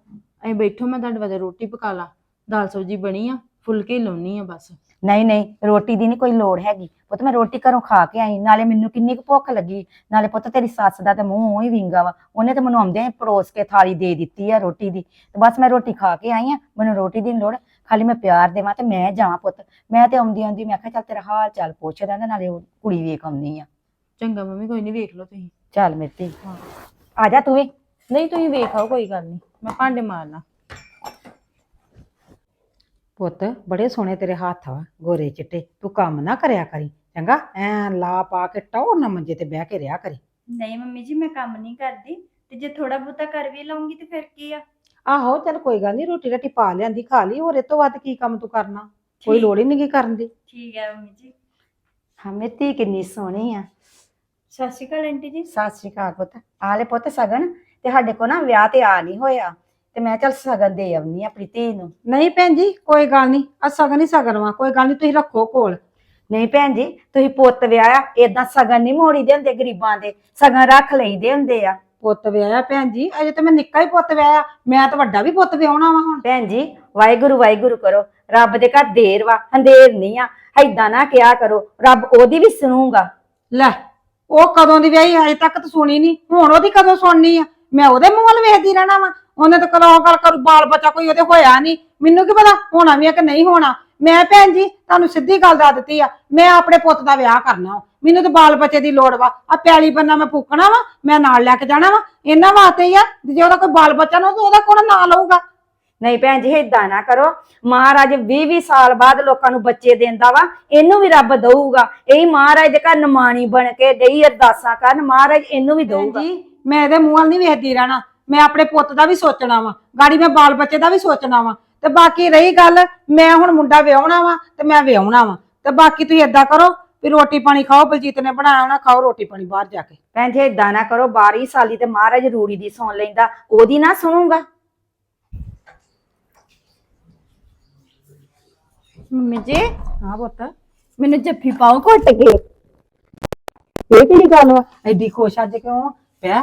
[SPEAKER 2] ਐ ਬੈਠੋ ਮੈਂ ਤੁਹਾਡੇ ਵਾਸਤੇ ਰੋਟੀ ਪਕਾ ਲਾ। ਦਾਲ ਸਬਜ਼ੀ ਬਣੀ ਆ ਫੁਲਕੇ ਲਾਉਣੀ ਆ ਬਸ।
[SPEAKER 4] ਨਹੀਂ ਨਹੀਂ ਰੋਟੀ ਦੀ ਨਹੀਂ ਕੋਈ ਲੋੜ ਹੈਗੀ। ਪੁੱਤ ਮੈਂ ਰੋਟੀ ਘਰੋਂ ਖਾ ਕੇ ਆਈ ਨਾਲੇ ਮੈਨੂੰ ਕਿੰਨੀ ਕੁ ਭੁੱਖ ਲੱਗੀ। ਨਾਲੇ ਪੁੱਤ ਤੇਰੀ ਸੱਸ ਦਾ ਤੇ ਮੂੰਹ ਹੀ ਵਿੰਗਾ ਵਾ। ਉਹਨੇ ਤੇ ਮੈਨੂੰ ਆਉਂਦਿਆਂ ਹੀ ਪਰੋਸ ਕੇ ਥਾਲੀ ਦੇ ਦਿੱਤੀ ਆ ਰੋਟੀ ਦੀ। ਤੇ ਬਸ ਮੈਂ ਰੋਟੀ ਖਾ ਕੇ ਆਈ ਆ ਮੈਨੂੰ ਰੋਟੀ ਦੀ ਨੀ ਲੋੜ। ਖਾਲੀ ਮੈਂ ਪਿਆਰ ਦੇਵਾਂ ਤੇ ਮੈਂ ਜਾਵਾਂ ਪੁੱਤ। ਮੈਂ ਤੇ ਆਉਂਦੀ ਆਉਂਦੀ ਮੈਂ ਕਿਹਾ ਚੱਲ ਤੇਰਾ ਹਾਲ ਚਾਲ ਪੁੱਛਦਾ ਤੇ ਨਾਲੇ ਉਹ ਕੁੜੀ ਵੇਖ ਆਉਂਦੀ ਆ।
[SPEAKER 2] ਚੰਗਾ ਮੰਮੀ ਕੋਈ ਨਹੀਂ ਵੇਖ ਲਓ ਤੁਸੀਂ।
[SPEAKER 4] ਚੱਲ ਮੇਰੀ ਧੀ ਆ ਜਾ ਤੂੰ ਵੀ।
[SPEAKER 2] ਨਹੀਂ ਤੁਸੀਂ ਵੇਖ ਆਓ ਕੋਈ ਗੱਲ ਨਹੀਂ ਮੈਂ ਭਾਂਡੇ ਮਾਰਨਾ
[SPEAKER 1] ਪੁੱਤ ਬੜੇ ਸੋਹਣੇ ਤੇਰੇ ਹੱਥ ਵਾ ਗੋਰੇ ਚਿੱਟੇ। ਤੂੰ ਕੰਮ ਨਾ ਕਰਿਆ ਕਰੀ ਚੰਗਾ? ਐ ਲਾ ਪਾ ਕੇ ਟੌਰ ਨਾ ਮੰਜੇ ਤੇ ਬਹਿ ਕੇ ਰਿਆ ਕਰੀ।
[SPEAKER 3] ਨਹੀਂ ਮੰਮੀ ਜੀ ਮੈਂ ਕੰਮ ਨਹੀਂ ਕਰਦੀ। ਤੇ ਜੇ ਥੋੜਾ ਬਹੁਤਾ ਕਰ ਵੀ ਲਵਾਂਗੀ ਤੇ ਫਿਰ ਕੀ ਆ?
[SPEAKER 1] ਆਹੋ ਚੱਲ ਕੋਈ ਗੱਲ ਨਹੀਂ ਰੋਟੀ ਰੱਟੀ ਪਾ ਲਿਆਂਦੀ ਖਾ ਲਈ ਹੋਰ ਇਹ ਤੋਂ ਵੱਧ ਕੀ ਕੰਮ ਤੂੰ ਕਰਨਾ? ਕੋਈ ਲੋੜ ਹੀ ਨਹੀਂ ਕੀ ਕਰਨ ਦੀ।
[SPEAKER 3] ਠੀਕ ਹੈ ਮੰਮੀ ਜੀ।
[SPEAKER 4] ਹਾਂ ਮੇਰੀ ਧੀ ਕਿੰਨੀ ਸੋਹਣੀ ਆ।
[SPEAKER 3] ਸਤਿ ਸ਼੍ਰੀ ਅਕਾਲ ਆਂਟੀ ਜੀ।
[SPEAKER 4] ਸਤਿ ਸ਼੍ਰੀ ਅਕਾਲ ਪੁੱਤ। ਆਲੇ ਪੁੱਤ ਸਗਨ। ਤੇ ਸਾਡੇ ਕੋ ਨਾ ਵਿਆਹ ਤੇ ਆ ਨਹੀਂ ਹੋਇਆ। ਤੇ ਮੈਂ ਚੱਲ ਸਗਨ ਦੇ ਆਉਣੀ ਆਪਣੀ ਧੀ ਨੂੰ।
[SPEAKER 1] ਨਹੀਂ ਭੈਣ ਜੀ ਕੋਈ ਗੱਲ ਨਹੀਂ। ਆ ਸਗਨ ਹੀ ਸਗਨ ਵਾ ਕੋਈ ਗੱਲ ਨਹੀਂ ਤੁਸੀਂ ਰੱਖੋ ਕੋਲ।
[SPEAKER 4] ਨਹੀਂ ਭੈਣ ਜੀ ਤੁਸੀਂ ਪੁੱਤ ਵਿਆਹਿਆ ਏਦਾਂ ਸਗਨ ਨਹੀਂ ਮੋੜੀ ਦੇ ਹੁੰਦੇ ਗਰੀਬਾਂ ਦੇ। ਸਗਨ ਰੱਖ ਲਈਦੇ ਹੁੰਦੇ ਆ।
[SPEAKER 1] ਪੁੱਤ ਵਿਆਹਿਆ ਭੈਣ ਜੀ ਅਜੇ ਤਾਂ ਮੈਂ ਨਿੱਕਾ ਹੀ ਪੁੱਤ ਵਿਆਹਿਆ। ਮੈਂ ਤਾਂ ਵੱਡਾ ਵੀ ਪੁੱਤ ਵਿਆਹਣਾ ਵਾ ਹੁਣ।
[SPEAKER 4] ਭੈਣ ਜੀ ਵਾਹਿਗੁਰੂ ਵਾਹਿਗੁਰੂ ਕਰੋ। ਰੱਬ ਦੇ ਘਰ ਦੇਰ ਵਾ ਹੰਦੇਰ ਨਹੀਂ ਆ। ਐਦਾਂ ਨਾ ਕਿਹਾ ਕਰੋ ਰੱਬ ਉਹਦੀ ਵੀ ਸੁਣੂਗਾ।
[SPEAKER 1] ਲੈ ਉਹ ਕਦੋਂ ਦੀ ਵਿਆਹੀ ਅਜੇ ਤੱਕ ਤਾਂ ਸੁਣੀ ਨਹੀਂ। ਹੁਣ ਉਹਦੀ ਕਦੋਂ ਸੁਣਨੀ ਆ? ਮੈਂ ਉਹਦੇ ਮੂੰਹ ਵੱਲ ਵੇਖਦੀ ਰਹਿਣਾ ਵਾ। ਉਹਨੇ ਤਾਂ ਕਦੋਂ ਗੱਲ ਕਰੂ ਬਾਲ ਬੱਚਾ ਕੋਈ ਉਹਦੇ ਹੋਇਆ ਨਹੀਂ। ਮੈਨੂੰ ਕੀ ਪਤਾ ਹੋਣਾ ਵੀ ਆ ਕਿ ਨਹੀਂ ਹੋਣਾ। ਮੈਂ ਭੈਣ ਜੀ ਤੁਹਾਨੂੰ ਸਿੱਧੀ ਗੱਲ ਦੱਸ ਦਿੱਤੀ ਆ। ਮੈਂ ਆਪਣੇ ਪੁੱਤ ਦਾ ਵਿਆਹ ਕਰਨਾ ਵਾ। ਮੈਨੂੰ ਤਾਂ ਬਾਲ ਬੱਚੇ ਦੀ ਲੋੜ ਵਾ। ਆ ਪਿਆਲੀ ਬੰਨਾ ਮੈਂ ਫੂਕਣਾ ਵਾ ਮੈਂ ਨਾਲ ਲੈ ਕੇ ਜਾਣਾ ਵਾ। ਇਹਨਾਂ ਵਾਸਤੇ ਹੀ ਆ ਜੇ ਉਹਦਾ ਕੋਈ ਬਾਲ ਬੱਚਾ ਨਾ ਹੋਊ ਤਾਂ ਉਹਦਾ ਕੋਣ ਨਾਂ ਲਊਗਾ?
[SPEAKER 4] ਨਹੀਂ ਭੈਣ ਜੀ ਏਦਾਂ ਨਾ ਕਰੋ। ਮਹਾਰਾਜ 20 20 ਸਾਲ ਬਾਅਦ ਲੋਕਾਂ ਨੂੰ ਬੱਚੇ ਦਿੰਦਾ ਵਾ। ਇਹਨੂੰ ਵੀ ਰੱਬ ਦਊਗਾ। ਇਹੀ ਮਹਾਰਾਜ ਦੇ ਘਰ ਨਮਾਣੀ ਬਣ ਕੇ ਡਈ ਅਰਦਾਸਾਂ ਕਰਨ। ਮਹਾਰਾਜ ਇਹਨੂੰ ਵੀ ਦਊਗਾ।
[SPEAKER 1] ਜੀ ਮੈਂ ਇਹਦੇ ਮੂੰਹ ਵੱਲ ਨਹੀਂ ਵੇਖਦੀ ਰਹਿਣਾ। ਮੈਂ ਆਪਣੇ ਪੁੱਤ ਦਾ ਵੀ ਸੋਚਣਾ ਵਾ ਗਾੜੀ ਮੈਂ ਬਾਲ ਬੱਚੇ ਦਾ ਵੀ ਸੋਚਣਾ ਵਾ। ਤੇ ਬਾਕੀ ਰਹੀ ਗੱਲ ਮੈਂ ਹੁਣ ਮੁੰਡਾ ਵਿਆਹਣਾ ਵਾ ਤੇ ਮੈਂ ਵਿਆਹਣਾ ਵਾ। ਤੇ ਬਾਕੀ ਤੁਸੀਂ ਏਦਾਂ ਕਰੋ ਵੀ ਰੋਟੀ ਪਾਣੀ ਖਾਓ ਬਲਜੀਤ ਨੇ ਬਣਾਇਆ ਹੋਣਾ ਖਾਓ ਰੋਟੀ ਪਾਣੀ ਬਾਹਰ ਜਾ ਕੇ।
[SPEAKER 4] ਭੈਣ ਜੀ ਏਦਾਂ ਨਾ ਕਰੋ 12 ਸਾਲੀ ਤੇ ਮਹਾਰਾਜ ਰੂੜੀ ਦੀ ਸੁਣ ਲੈਂਦਾ ਉਹਦੀ ਨਾ ਸੁਣੂਗਾ।
[SPEAKER 3] ਮੰਮੀ ਜੀ
[SPEAKER 1] ਹਾਂ ਪੁੱਤ।
[SPEAKER 3] ਮੈਨੂੰ ਜੱਫੀ ਪਾਓ ਘੁੱਟ ਕੇ।
[SPEAKER 1] ਇਹ ਕਿਹੜੀ ਗੱਲ ਵਾ? ਐਡੀ ਖੁਸ਼ ਅੱਜ ਕਿਉਂ? ਪਿਆ।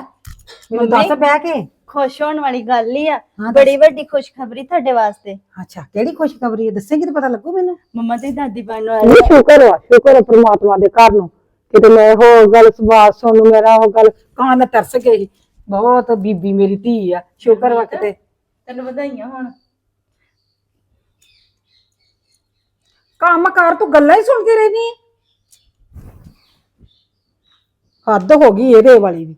[SPEAKER 1] ਮੈਨੂੰ ਦੱਸ ਬਹਿ ਕੇ।
[SPEAKER 3] ਖੁਸ਼ ਹੋਣ ਵਾਲੀ ਗੱਲ ਹੀ ਆ।
[SPEAKER 1] ਹਾਂ, ਦੱਸ।
[SPEAKER 3] ਬੜੀ ਵੱਡੀ ਖੁਸ਼ਖਬਰੀ ਤੁਹਾਡੇ ਵਾਸਤੇ।
[SPEAKER 1] ਅੱਛਾ ਕਿਹੜੀ ਖੁਸ਼ਖਬਰੀ ਹੈ ਦੱਸੇਂਗੀ ਤਾਂ ਪਤਾ ਲੱਗੂ ਮੈਨੂੰ।
[SPEAKER 3] ਮੰਮਾ ਤੇ ਦਾਦੀ ਬਣ ਵਾਲੀ
[SPEAKER 1] ਇਹ ਸ਼ੁਕਰ ਵਾ ਸ਼ੁਕਰ ਹੈ ਪ੍ਰਮਾਤਮਾ ਦੇ ਘਰ ਨੂੰ। ਕਿਤੇ ਮੈਂ ਹੋਰ ਗੱਲ ਸੁਭਾਅ ਸੁਣ ਮੇਰਾ ਉਹ ਗੱਲ ਕਾਨ ਤਰਸ ਗਈ ਬਹੁਤ ਬੀਬੀ ਮੇਰੀ ਧੀ ਆ। ਸ਼ੁਕਰ ਵਾ ਕਿਤੇ।
[SPEAKER 2] ਤੈਨੂੰ ਵਧਾਈਆਂ ਹੁਣ।
[SPEAKER 1] ਕੰਮ ਕਰ ਤੂੰ ਗੱਲਾਂ ਹੀ ਸੁਣਦੀ ਰਹਿਨੀ ਆਂ। ਹੱਦ ਹੋ ਗਈ ਇਹਦੇ ਵਾਲੀ ਵੀ।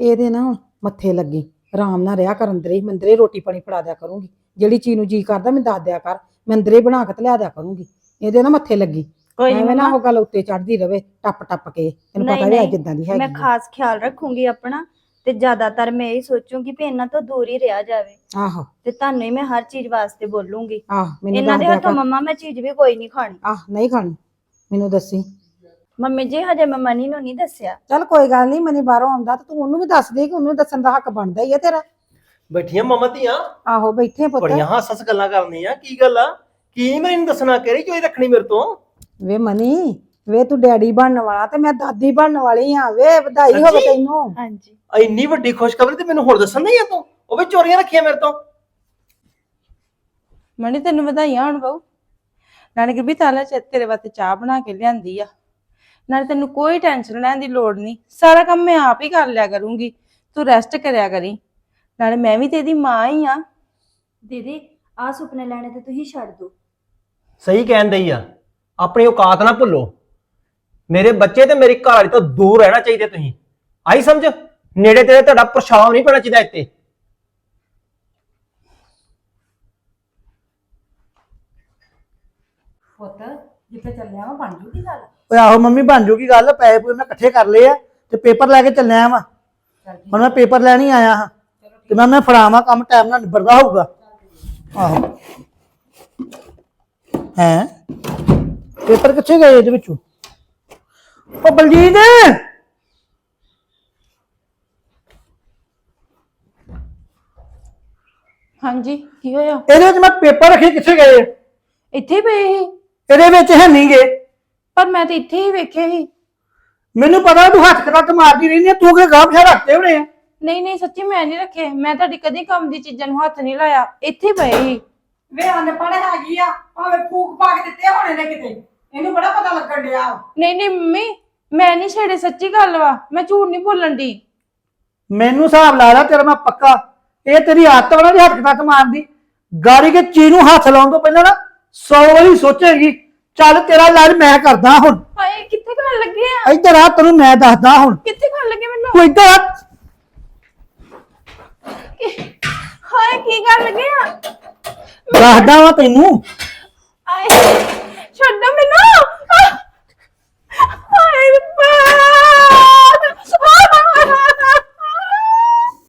[SPEAKER 1] ਇਹਦੇ ਨਾ ਮੱਥੇ ਲੱਗੀ। ਆਰਾਮ ਨਾਲ ਰਿਹਾ ਕਰ ਅੰਦਰੇ। ਹੀ ਮੈਂ ਅੰਦਰੇ ਰੋਟੀ ਪਾਣੀ ਫੜਾ ਦਿਆ ਕਰੂੰਗੀ। ਜਿਹੜੀ ਚੀਜ਼ ਨੂੰ ਜੀ ਕਰਦਾ ਮੈਂ ਦੱਸ ਦਿਆ ਕਰ। ਮੈਂ ਅੰਦਰੇ ਬਣਾ ਕੇ ਤੇ ਲਿਆ ਦਿਆ ਕਰੂੰਗੀ। ਇਹਦੇ ਨਾ ਮੱਥੇ ਲੱਗੀ।
[SPEAKER 3] ਕੋਈ ਨੀ
[SPEAKER 1] ਐਵੇਂ ਨਾ
[SPEAKER 3] ਮੰਮਾ।
[SPEAKER 1] ਉਹ ਗੱਲ ਉੱਤੇ ਚੜਦੀ ਰਵੇ ਟੱਪ ਟੱਪ ਕੇ। ਤੈਨੂੰ
[SPEAKER 3] ਨਹੀਂ,
[SPEAKER 1] ਪਤਾ ਵੀ ਅੱਜ
[SPEAKER 3] ਨਹੀਂ,
[SPEAKER 1] ਜਿੱਦਾਂ ਦੀ ਹੈਗੀ
[SPEAKER 3] ਮੈਂ
[SPEAKER 1] ਆ।
[SPEAKER 3] ਖਾਸ ਖਿਆਲ ਰੱਖੂੰਗੀ ਆਪਣਾ। ਤੇ ਜ਼ਿਆਦਾਤਰ ਮੈਂ ਇਹ ਸੋਚੂੰਗੀ ਵੀ ਇਹਨਾਂ ਤੋਂ ਦੂਰ ਹੀ ਰਿਹਾ ਜਾਵੇ।
[SPEAKER 1] ਆਹੋ।
[SPEAKER 3] ਤੇ ਤੁਹਾਨੂੰ ਹੀ ਮੈਂ ਹਰ ਚੀਜ਼ ਵਾਸਤੇ ਬੋਲੂੰਗੀ।
[SPEAKER 1] ਆਹ ਮੈਨੂੰ
[SPEAKER 3] ਇਹਨਾਂ
[SPEAKER 1] ਦੱਸ
[SPEAKER 3] ਦੇ
[SPEAKER 1] ਦਿਆ
[SPEAKER 3] ਹੱਥੋਂ
[SPEAKER 1] ਕਰ।
[SPEAKER 3] ਮੰਮਾ ਮੈਂ ਚੀਜ਼ ਵੀ ਕੋਈ ਨਹੀਂ ਖਾਣੀ।
[SPEAKER 1] ਆਹ ਨਹੀਂ ਖਾਣੀ। ਮੈਨੂੰ ਦੱਸੀ।
[SPEAKER 3] ਮੰਮੀ ਜੀ ਹਜੇ ਮੈਂ ਮਨੀ ਨੂੰ ਨਹੀਂ ਦੱਸਿਆ।
[SPEAKER 1] ਚੱਲ ਕੋਈ ਗੱਲ ਨਹੀਂ ਮਨੀ ਬਾਹਰੋਂ ਆਉਂਦਾ ਤੇ ਤੂੰ ਉਹਨੂੰ ਵੀ ਦੱਸ ਦੇ ਕਿ ਉਹਨੂੰ ਦੱਸਣ ਦਾ ਹੱਕ ਬਣਦਾ ਹੀ ਆ ਤੇਰਾ।
[SPEAKER 6] ਬੈਠੀਆਂ ਮਮਾ ਧੀਆਂ?
[SPEAKER 1] ਆਹੋ ਬੈਠੇ ਪੁੱਤ।
[SPEAKER 6] ਬੜੀਆਂ ਹੱਸ ਹੱਸ ਗੱਲਾਂ ਕਰਨੀਆਂ ਕੀ ਗੱਲ ਆ? ਕੀ ਮੈਨੂੰ ਦੱਸਣਾ ਕਿਹੜੀ ਚੋਈ ਰੱਖਣੀ ਮੇਰੇ ਤੋਂ?
[SPEAKER 1] ਵੇ ਮਨੀ ਵੇ ਤੂੰ ਡੈਡੀ ਬਣਨ ਵਾਲਾ ਤੇ ਮੈਂ ਦਾਦੀ ਬਣਨ ਵਾਲੀ ਆ ਵੇ ਵਧਾਈ ਹੋਵੇ
[SPEAKER 6] ਸੱਚੀ?
[SPEAKER 1] ਤੈਨੂੰ।
[SPEAKER 3] ਹਾਂਜੀ।
[SPEAKER 6] ਇੰਨੀ ਵੱਡੀ ਖੁਸ਼ਖਬਰੀ ਤੇ ਮੈਨੂੰ ਹੋਰ ਦੱਸਣ ਨਹੀਂ ਆ ਤੂੰ? ਉਹ ਵੀ ਚੋਰੀਆਂ ਰੱਖੀਆਂ ਮੇਰੇ ਤੋਂ।
[SPEAKER 2] ਮਣੀ ਤੈਨੂੰ ਵਧਾਈਆਂ ਹੁਣ ਬਾਊ ਨਾਲੇ ਕਿ ਵੀ ਤਾਲਾ ਚ ਤੇਰੇ ਵਾਸਤੇ ਚਾਹ ਬਣਾ ਕੇ ਲਿਆਂਦੀ ਆ। ਨਾਲੇ ਤੈਨੂੰ ਕੋਈ ਟੈਨਸ਼ਨ ਲੈਣ ਦੀ ਲੋੜ ਨਹੀਂ। ਸਾਰਾ ਕੰਮ ਮੈਂ ਆਪ ਹੀ ਕਰ ਲਿਆ ਕਰੂੰਗੀ। ਤੂੰ ਰੈਸਟ ਕਰਿਆ ਕਰੀ। ਨਾਲੇ ਮੈਂ ਵੀ ਤੇਰੀ ਮਾਂ ਹੀ ਆ।
[SPEAKER 3] ਦੀਦੀ ਆ ਸੁਪਨੇ ਲੈਣੇ ਤੇ ਤੁਸੀਂ ਛੱਡ ਦਿਓ।
[SPEAKER 6] ਸਹੀ ਕਹਿਣ ਦਈ ਆ। ਆਪਣੀ ਔਕਾਤ ਨਾ ਭੁੱਲੋ। ਮੇਰੇ ਬੱਚੇ ਤੇ ਮੇਰੀ ਘਰ ਵਾਲੀ ਤੋਂ ਦੂਰ ਰਹਿਣਾ ਚਾਹੀਦਾ ਤੁਸੀਂ। ਆਈ ਸਮਝ? ਨੇੜੇ ਤੇਰੇ ਤੁਹਾਡਾ ਪ੍ਰਸ਼ਾਵ ਨਹੀਂ ਪੈਣਾ ਚਾਹੀਦਾ ਇੱਥੇ।
[SPEAKER 1] ਪੁੱਤ ਜਿੱਥੇ ਚੱਲਿਆ ਵਾ ਬਣ ਜੂਗੀ ਗੱਲ?
[SPEAKER 5] ਓਏ ਆਹੋ ਮੰਮੀ ਬਣ ਜੂਗੀ ਗੱਲ ਪੈਸੇ ਪੂਏ ਮੈਂ ਇਕੱਠੇ ਕਰ ਲਏ ਆ ਤੇ ਪੇਪਰ ਲੈ ਕੇ ਚੱਲਿਆ ਵਾ। ਹੁਣ ਮੈਂ ਪੇਪਰ ਲੈਣ ਹੀ ਆਇਆ ਹਾਂ ਤੇ ਮੈਂ ਮੈਂ ਫੜਾਵਾਂ ਕੰਮ ਟਾਈਮ ਨਾਲ ਨਿਬੜਦਾ ਹੋਊਗਾ। ਆਹੋ। ਹੈ? ਪੇਪਰ ਕਿੱਥੇ ਗਏ ਇਹਦੇ ਵਿੱਚੋਂ? ਉਹ ਬਲਜੀਤ!
[SPEAKER 2] ਹਾਂਜੀ ਕੀ ਹੋਇਆ?
[SPEAKER 5] ਇਹਦੇ ਵਿੱਚ ਮੈਂ ਪੇਪਰ ਰੱਖੇ ਕਿੱਥੇ ਗਏ?
[SPEAKER 2] ਇੱਥੇ ਪਏ ਸੀ।
[SPEAKER 5] ਇਹਦੇ ਵਿੱਚ ਹੈ ਨਹੀਂ ਗਏ
[SPEAKER 2] ਪਰ ਮੈਂ ਤਾਂ ਇੱਥੇ ਹੀ ਵੇਖੇ ਸੀ।
[SPEAKER 5] ਮੈਨੂੰ ਪਤਾ ਤੂੰ ਹੱਥ ਕਰਾ ਮਾਰਦੀ ਰਹਿੰਦੀ ਆ ਤੂੰ ਕਿ ਗਾਹ ਪਿਛਾ ਰੱਖਦੇ ਹੋਣੇ ਆ।
[SPEAKER 2] ਨਹੀਂ ਨਹੀਂ ਸੱਚੀ ਮੈਂ ਨਹੀਂ ਰੱਖੇ ਮੈਂ ਤੁਹਾਡੀ ਕਦੀ ਕੰਮ ਦੀ ਚੀਜ਼ਾਂ ਨੂੰ ਹੱਥ ਨਹੀਂ ਲਾਇਆ। ਇੱਥੇ ਹੀ ਪਏ ਸੀ।
[SPEAKER 1] ਵੇ ਅਨਪੜ੍ਹ ਹੈਗੀ ਆ ਭਾਵੇਂ ਫੂਕ ਪਾ ਕੇ ਦਿੱਤੇ ਹੋਣੇ ਨੇ ਕਿਤੇ। ਇਹਨੂੰ ਬੜਾ ਪਤਾ ਲੱਗਣ ਡਿਆ।
[SPEAKER 2] ਨਹੀਂ ਨਹੀਂ ਮੰਮੀ ਮੈਂ ਨਹੀਂ ਛੇੜੇ ਸੱਚੀ ਗੱਲ ਵਾ। ਮੈਂ ਝੂਠ ਨਹੀਂ ਬੋਲਣ ਦੀ
[SPEAKER 5] ਮੈਨੂੰ ਹਿਸਾਬ ਲਾ ਲਾ ਤੇਰਾ ਮੈਂ ਪੱਕਾ। ਇਹ ਤੇਰੀ ਆਦਤ ਨਾ ਦੀ ਹੱਥ ਤੱਕ ਮਾਰਦੀ। ਗਾੜੀ ਕੇ ਚੀਜ਼ ਨੂੰ ਹੱਥ ਲਾਉਣ ਤੋਂ ਪਹਿਲਾਂ ਨਾ 100 ਵਾਰੀ ਸੋਚੇਗੀ। ਚੱਲ ਤੇਰਾ ਇਲਾਜ ਮੈਂ ਕਰਦਾ ਹੁਣ।
[SPEAKER 2] ਹਾਏ ਕਿੱਥੇ ਕਰਨ ਲੱਗੇ ਆ?
[SPEAKER 5] ਇੱਧਰ ਆ ਤੈਨੂੰ ਮੈਂ ਦੱਸਦਾ ਹੁਣ।
[SPEAKER 2] ਕਿੱਥੇ ਕਰਨ ਲੱਗੇ ਮੈਨੂੰ?
[SPEAKER 5] ਤੂੰ ਇੱਧਰ
[SPEAKER 2] ਹਾਏ ਕੀ ਕਰਨ ਲੱਗੇ ਆ?
[SPEAKER 5] ਦੱਸਦਾ ਵਾ ਤੈਨੂੰ।
[SPEAKER 2] ਆਏ ਮੈਨੂੰ। ਹਾਏ ਬਾਪ ਹਾਏ